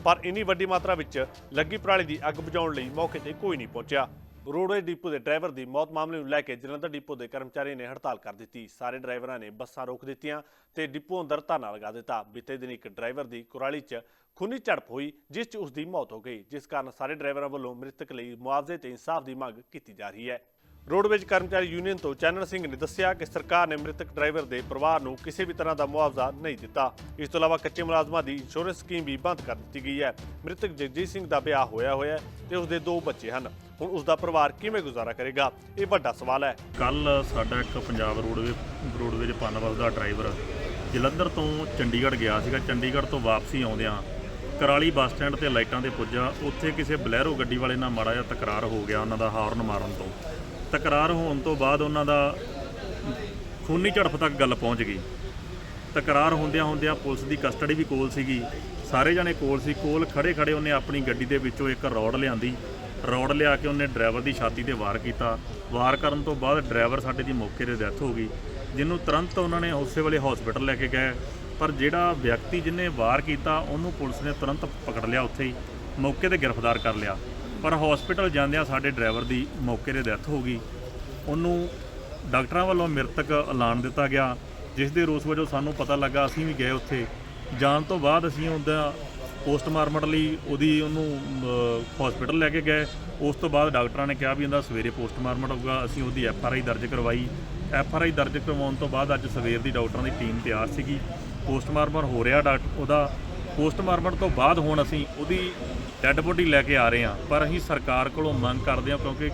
ਪਰ ਇੰਨੀ ਵੱਡੀ ਮਾਤਰਾ ਵਿੱਚ ਲੱਗੀ ਪਰਾਲੀ ਦੀ ਅੱਗ ਬੁਝਾਉਣ ਲਈ ਮੌਕੇ ਤੇ ਕੋਈ ਨਹੀਂ ਪਹੁੰਚਿਆ। ਰੋਡਵੇਜ਼ ਡਿਪੂ ਦੇ ਡਰਾਈਵਰ ਦੀ ਮੌਤ ਮਾਮਲੇ ਨੂੰ ਲੈ ਕੇ ਜਲੰਧਰ ਡਿਪੋ ਦੇ ਕਰਮਚਾਰੀ ਨੇ ਹੜਤਾਲ ਕਰ ਦਿੱਤੀ। ਸਾਰੇ ਡਰਾਈਵਰਾਂ ਨੇ ਬੱਸਾਂ ਰੋਕ ਦਿੱਤੀਆਂ ਤੇ ਡਿਪੋ ਅੰਦਰ ਧਰਨਾ ਲਗਾ ਦਿੱਤਾ। ਬੀਤੇ ਦਿਨ ਇੱਕ ਡਰਾਈਵਰ ਦੀ ਕੁਰਾਲੀ 'ਚ ਖੂਨੀ ਝੜਪ ਹੋਈ, ਜਿਸ 'ਚ ਉਸ ਦੀ ਮੌਤ ਹੋ ਗਈ। ਜਿਸ ਕਾਰਨ ਸਾਰੇ ਡਰਾਈਵਰਾਂ ਵੱਲੋਂ ਮ੍ਰਿਤਕ ਲਈ ਮੁਆਵਜ਼ੇ ਤੇ ਇਨਸਾਫ ਦੀ ਮੰਗ ਕੀਤੀ ਜਾ ਰਹੀ ਹੈ। ਰੋਡਵੇਜ਼ ਕਰਮਚਾਰੀ ਯੂਨੀਅਨ ਤੋਂ ਚੰਨਣ ਸਿੰਘ ਨੇ ਦੱਸਿਆ ਕਿ ਸਰਕਾਰ ਨੇ ਮ੍ਰਿਤਕ ਡਰਾਈਵਰ ਦੇ ਪਰਿਵਾਰ ਨੂੰ ਕਿਸੇ ਵੀ ਤਰ੍ਹਾਂ ਦਾ ਮੁਆਵਜ਼ਾ ਨਹੀਂ ਦਿੱਤਾ। ਇਸ ਤੋਂ ਇਲਾਵਾ ਕੱਚੇ ਮੁਲਾਜ਼ਮਾਂ ਦੀ ਇੰਸ਼ੋਰੈਂਸ ਸਕੀਮ ਵੀ ਬੰਦ ਕਰ ਦਿੱਤੀ ਗਈ ਹੈ। ਮ੍ਰਿਤਕ ਜਗਜੀਤ ਸਿੰਘ ਦਾ ਵਿਆਹ ਹੋਇਆ ਹੋਇਆ ਹੈ ਤੇ ਉਸ ਦੇ ਦੋ ਬੱਚੇ ਹਨ। ਹੁਣ ਉਸ ਦਾ ਪਰਿਵਾਰ ਕਿਵੇਂ ਗੁਜ਼ਾਰਾ ਕਰੇਗਾ? ਇਹ ਵੱਡਾ ਸਵਾਲ ਹੈ। ਕੱਲ ਸਾਡਾ ਇੱਕ ਪੰਜਾਬ ਰੋਡਵੇ, ਰੋਡਵੇਜ ਪਨਬਸ ਦਾ ਡਰਾਈਵਰ ਜਲੰਧਰ ਤੋਂ ਚੰਡੀਗੜ੍ਹ ਗਿਆ ਸੀਗਾ। ਚੰਡੀਗੜ੍ਹ ਤੋਂ ਵਾਪਸੀ ਆਉਂਦਿਆਂ ਕਰਾਲੀ ਬੱਸ ਸਟੈਂਡ ਤੇ ਲਾਈਟਾਂ ਤੇ ਪੁੱਜਾ। ਉੱਥੇ ਕਿਸੇ ਬਲੈਰੋ ਗੱਡੀ ਵਾਲੇ ਨਾਲ ਮਾੜਾ ਜਿਹਾ ਤਕਰਾਰ ਹੋ ਗਿਆ ਉਹਨਾਂ ਦਾ ਹਾਰਨ ਮਾਰਨ ਤੋਂ। ਤਕਰਾਰ ਹੋਣ ਤੋਂ ਬਾਅਦ ਉਹਨਾਂ ਦਾ ਖੂਨੀ ਝੜਪ ਤੱਕ ਗੱਲ ਪਹੁੰਚ ਗਈ। ਤਕਰਾਰ ਹੁੰਦਿਆਂ ਹੁੰਦਿਆਂ ਪੁਲਿਸ ਦੀ ਕਸਟਡੀ ਵੀ ਕੋਲ ਸੀਗੀ। ਸਾਰੇ ਜਣੇ ਕੋਲ ਸੀ। ਕੋਲ ਖੜੇ ਖੜੇ ਉਹਨੇ ਆਪਣੀ ਗੱਡੀ ਦੇ ਵਿੱਚੋਂ ਇੱਕ ਰੌਡ ਲਿਆਂਦੀ। ਰੌਡ ਲਿਆ ਕੇ ਉਹਨੇ ਡਰਾਈਵਰ ਦੀ ਛਾਤੀ ਤੇ ਵਾਰ ਕੀਤਾ। ਵਾਰ ਕਰਨ ਤੋਂ ਬਾਅਦ ਡਰਾਈਵਰ ਸਾਡੇ ਦੀ ਮੌਕੇ ਤੇ ਡੈਥ ਹੋ ਗਈ, ਜਿਹਨੂੰ ਤੁਰੰਤ ਉਹਨਾਂ ਨੇ ਉਸੇ ਵੇਲੇ ਹਸਪੀਟਲ ਲੈ ਕੇ ਗਏ। ਪਰ ਜਿਹੜਾ ਵਿਅਕਤੀ ਜਿਹਨੇ ਵਾਰ ਕੀਤਾ, ਉਹਨੂੰ ਪੁਲਿਸ ਨੇ ਤੁਰੰਤ ਪਕੜ ਲਿਆ ਉੱਥੇ ਹੀ। ਮੌਕੇ ਤੇ ਗ੍ਰਿਫਤਾਰ ਕਰ ਲਿਆ। ਪਰ ਹਸਪੀਟਲ ਜਾਂਦਿਆਂ ਸਾਡੇ ਡਰਾਈਵਰ ਦੀ ਮੌਕੇ ਤੇ ਡੈਥ ਹੋ ਗਈ। ਉਹਨੂੰ ਡਾਕਟਰਾਂ ਵੱਲੋਂ ਮ੍ਰਿਤਕ ਐਲਾਨ ਦਿੱਤਾ ਗਿਆ, ਜਿਸ ਦੇ ਰੋਸ ਵਜੋਂ ਸਾਨੂੰ ਪਤਾ ਲੱਗਾ ਅਸੀਂ ਵੀ ਗਏ ਉੱਥੇ। ਜਾਣ ਤੋਂ ਬਾਅਦ ਅਸੀਂ ਉਹਦਾ ਪੋਸਟਮਾਰਟਮ ਲਈ ਉਹਦੀ ਉਹਨੂੰ ਹਸਪੀਟਲ ਲੈ ਕੇ ਗਏ। ਉਸ ਤੋਂ ਬਾਅਦ ਡਾਕਟਰਾਂ ਨੇ ਕਿਹਾ ਵੀ ਇਹਦਾ ਸਵੇਰੇ ਪੋਸਟਮਾਰਟਮ ਹੋਊਗਾ। ਅਸੀਂ ਉਹਦੀ ਐਫ ਆਰ ਆਈ ਦਰਜ ਕਰਵਾਈ। ਐਫ ਆਰ ਆਈ ਦਰਜ ਕਰਵਾਉਣ ਤੋਂ ਬਾਅਦ ਅੱਜ ਸਵੇਰ ਦੀ ਡਾਕਟਰਾਂ ਦੀ ਟੀਮ ਤਿਆਰ ਸੀਗੀ। ਪੋਸਟਮਾਰਟਮ ਹੋ ਰਿਹਾ ਡਾਕਟਰ ਉਹਦਾ ਪੋਸਟਮਾਰਟਮ ਤੋਂ ਬਾਅਦ ਹੁਣ ਅਸੀਂ ਉਹਦੀ ਡੈੱਡ ਬੋਡੀ ਲੈ ਕੇ ਆ ਰਹੇ ਹਾਂ, ਪਰ ਅਸੀਂ ਸਰਕਾਰ ਕੋਲੋਂ ਮੰਗ ਕਰਦੇ ਹਾਂ ਕਿਉਂਕਿ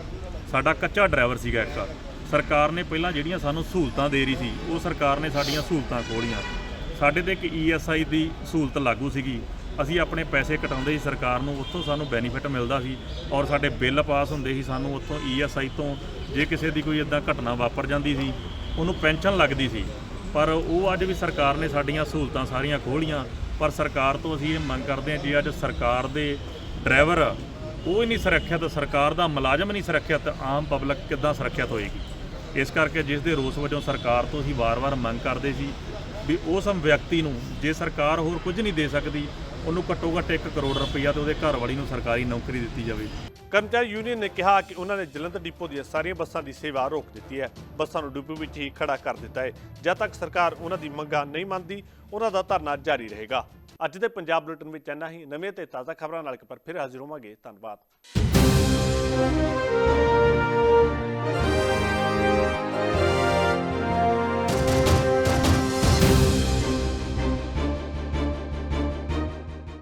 ਸਾਡਾ ਕੱਚਾ ਡਰਾਈਵਰ ਸੀਗਾ ਇੱਕ। ਸਰਕਾਰ ਨੇ ਪਹਿਲਾਂ ਜਿਹੜੀਆਂ ਸਾਨੂੰ ਸਹੂਲਤਾਂ ਦੇ ਰਹੀ ਸੀ, ਉਹ ਸਰਕਾਰ ਨੇ ਸਾਡੀਆਂ ਸਹੂਲਤਾਂ ਖੋਲੀਆਂ ਸਾਡੇ ਤੇ ਇੱਕ ਈਐਸਆਈ ਦੀ ਸਹੂਲਤ ਲਾਗੂ ਸੀਗੀ। ਅਸੀਂ ਆਪਣੇ ਪੈਸੇ ਕਟਾਉਂਦੇ ਸੀ ਸਰਕਾਰ ਨੂੰ, ਉੱਥੋਂ ਸਾਨੂੰ ਬੈਨੀਫਿਟ ਮਿਲਦਾ ਸੀ ਔਰ ਸਾਡੇ ਬਿੱਲ ਪਾਸ ਹੁੰਦੇ ਸੀ ਸਾਨੂੰ ਉੱਥੋਂ ਈਐਸਆਈ ਤੋਂ। ਜੇ ਕਿਸੇ ਦੀ ਕੋਈ ਇਦਾਂ ਘਟਨਾ ਵਾਪਰ ਜਾਂਦੀ ਸੀ, ਉਹਨੂੰ ਪੈਨਸ਼ਨ ਲੱਗਦੀ ਸੀ। ਪਰ ਉਹ ਅੱਜ ਵੀ ਸਰਕਾਰ ਨੇ ਸਾਡੀਆਂ ਸਹੂਲਤਾਂ ਸਾਰੀਆਂ ਖੋਲੀਆਂ ਪਰ ਸਰਕਾਰ ਤੋਂ ਅਸੀਂ ਇਹ ਮੰਗ ਕਰਦੇ ਹਾਂ ਜੇ ਅੱਜ ਸਰਕਾਰ ਦੇ ਡਰਾਈਵਰ, ਉਹ ਹੀ ਨਹੀਂ ਸੁਰੱਖਿਅਤ, ਸਰਕਾਰ ਦਾ ਮੁਲਾਜ਼ਮ ਨਹੀਂ ਸੁਰੱਖਿਅਤ, ਆਮ ਪਬਲਿਕ ਕਿੱਦਾਂ ਸੁਰੱਖਿਅਤ ਹੋਏਗੀ? ਇਸ ਕਰਕੇ ਜਿਸ ਦੇ ਰੋਸ ਵਜੋਂ ਸਰਕਾਰ ਤੋਂ ਅਸੀਂ ਵਾਰ-ਵਾਰ ਮੰਗ ਕਰਦੇ ਸੀ ਵੀ ਉਸ ਵਿਅਕਤੀ ਨੂੰ, ਜੇ ਸਰਕਾਰ ਹੋਰ ਕੁਝ ਨਹੀਂ ਦੇ ਸਕਦੀ, ਉਹਨੂੰ ਘੱਟੋ ਘੱਟ 1 ਕਰੋੜ ਰੁਪਈਆ ਤੇ ਉਹਦੇ ਘਰ ਵਾਲੀ ਨੂੰ ਸਰਕਾਰੀ ਨੌਕਰੀ ਦਿੱਤੀ ਜਾਵੇ। ਕਰਮਚਾਰੀ ਯੂਨੀਅਨ ਨੇ ਕਿਹਾ ਕਿ ਉਹਨਾਂ ਨੇ ਜਲੰਧਰ ਡਿਪੋ ਦੀਆਂ ਸਾਰੀਆਂ ਬੱਸਾਂ ਦੀ ਸੇਵਾ ਰੋਕ ਦਿੱਤੀ ਹੈ। ਬੱਸਾਂ ਨੂੰ ਡਿਪੋ ਵਿੱਚ ਹੀ ਖੜਾ ਕਰ ਦਿੱਤਾ ਹੈ। ਜਦ ਤੱਕ ਸਰਕਾਰ ਉਹਨਾਂ ਦੀ ਮੰਗਾਂ ਨਹੀਂ ਮੰਨਦੀ, ਉਹਨਾਂ ਦਾ ਧਰਨਾ ਜਾਰੀ ਰਹੇਗਾ। ਅੱਜ ਦੇ ਪੰਜਾਬ ਬੁਲੇਟਿਨ ਵਿੱਚ ਇੰਨਾ ਹੀ ਨਵੇਂ ਤੇ ਤਾਜ਼ਾ ਖਬਰਾਂ ਨਾਲ ਇੱਕ ਵਾਰ ਫਿਰ ਹਾਜ਼ਰ ਹੋਵਾਂਗੇ। ਧੰਨਵਾਦ।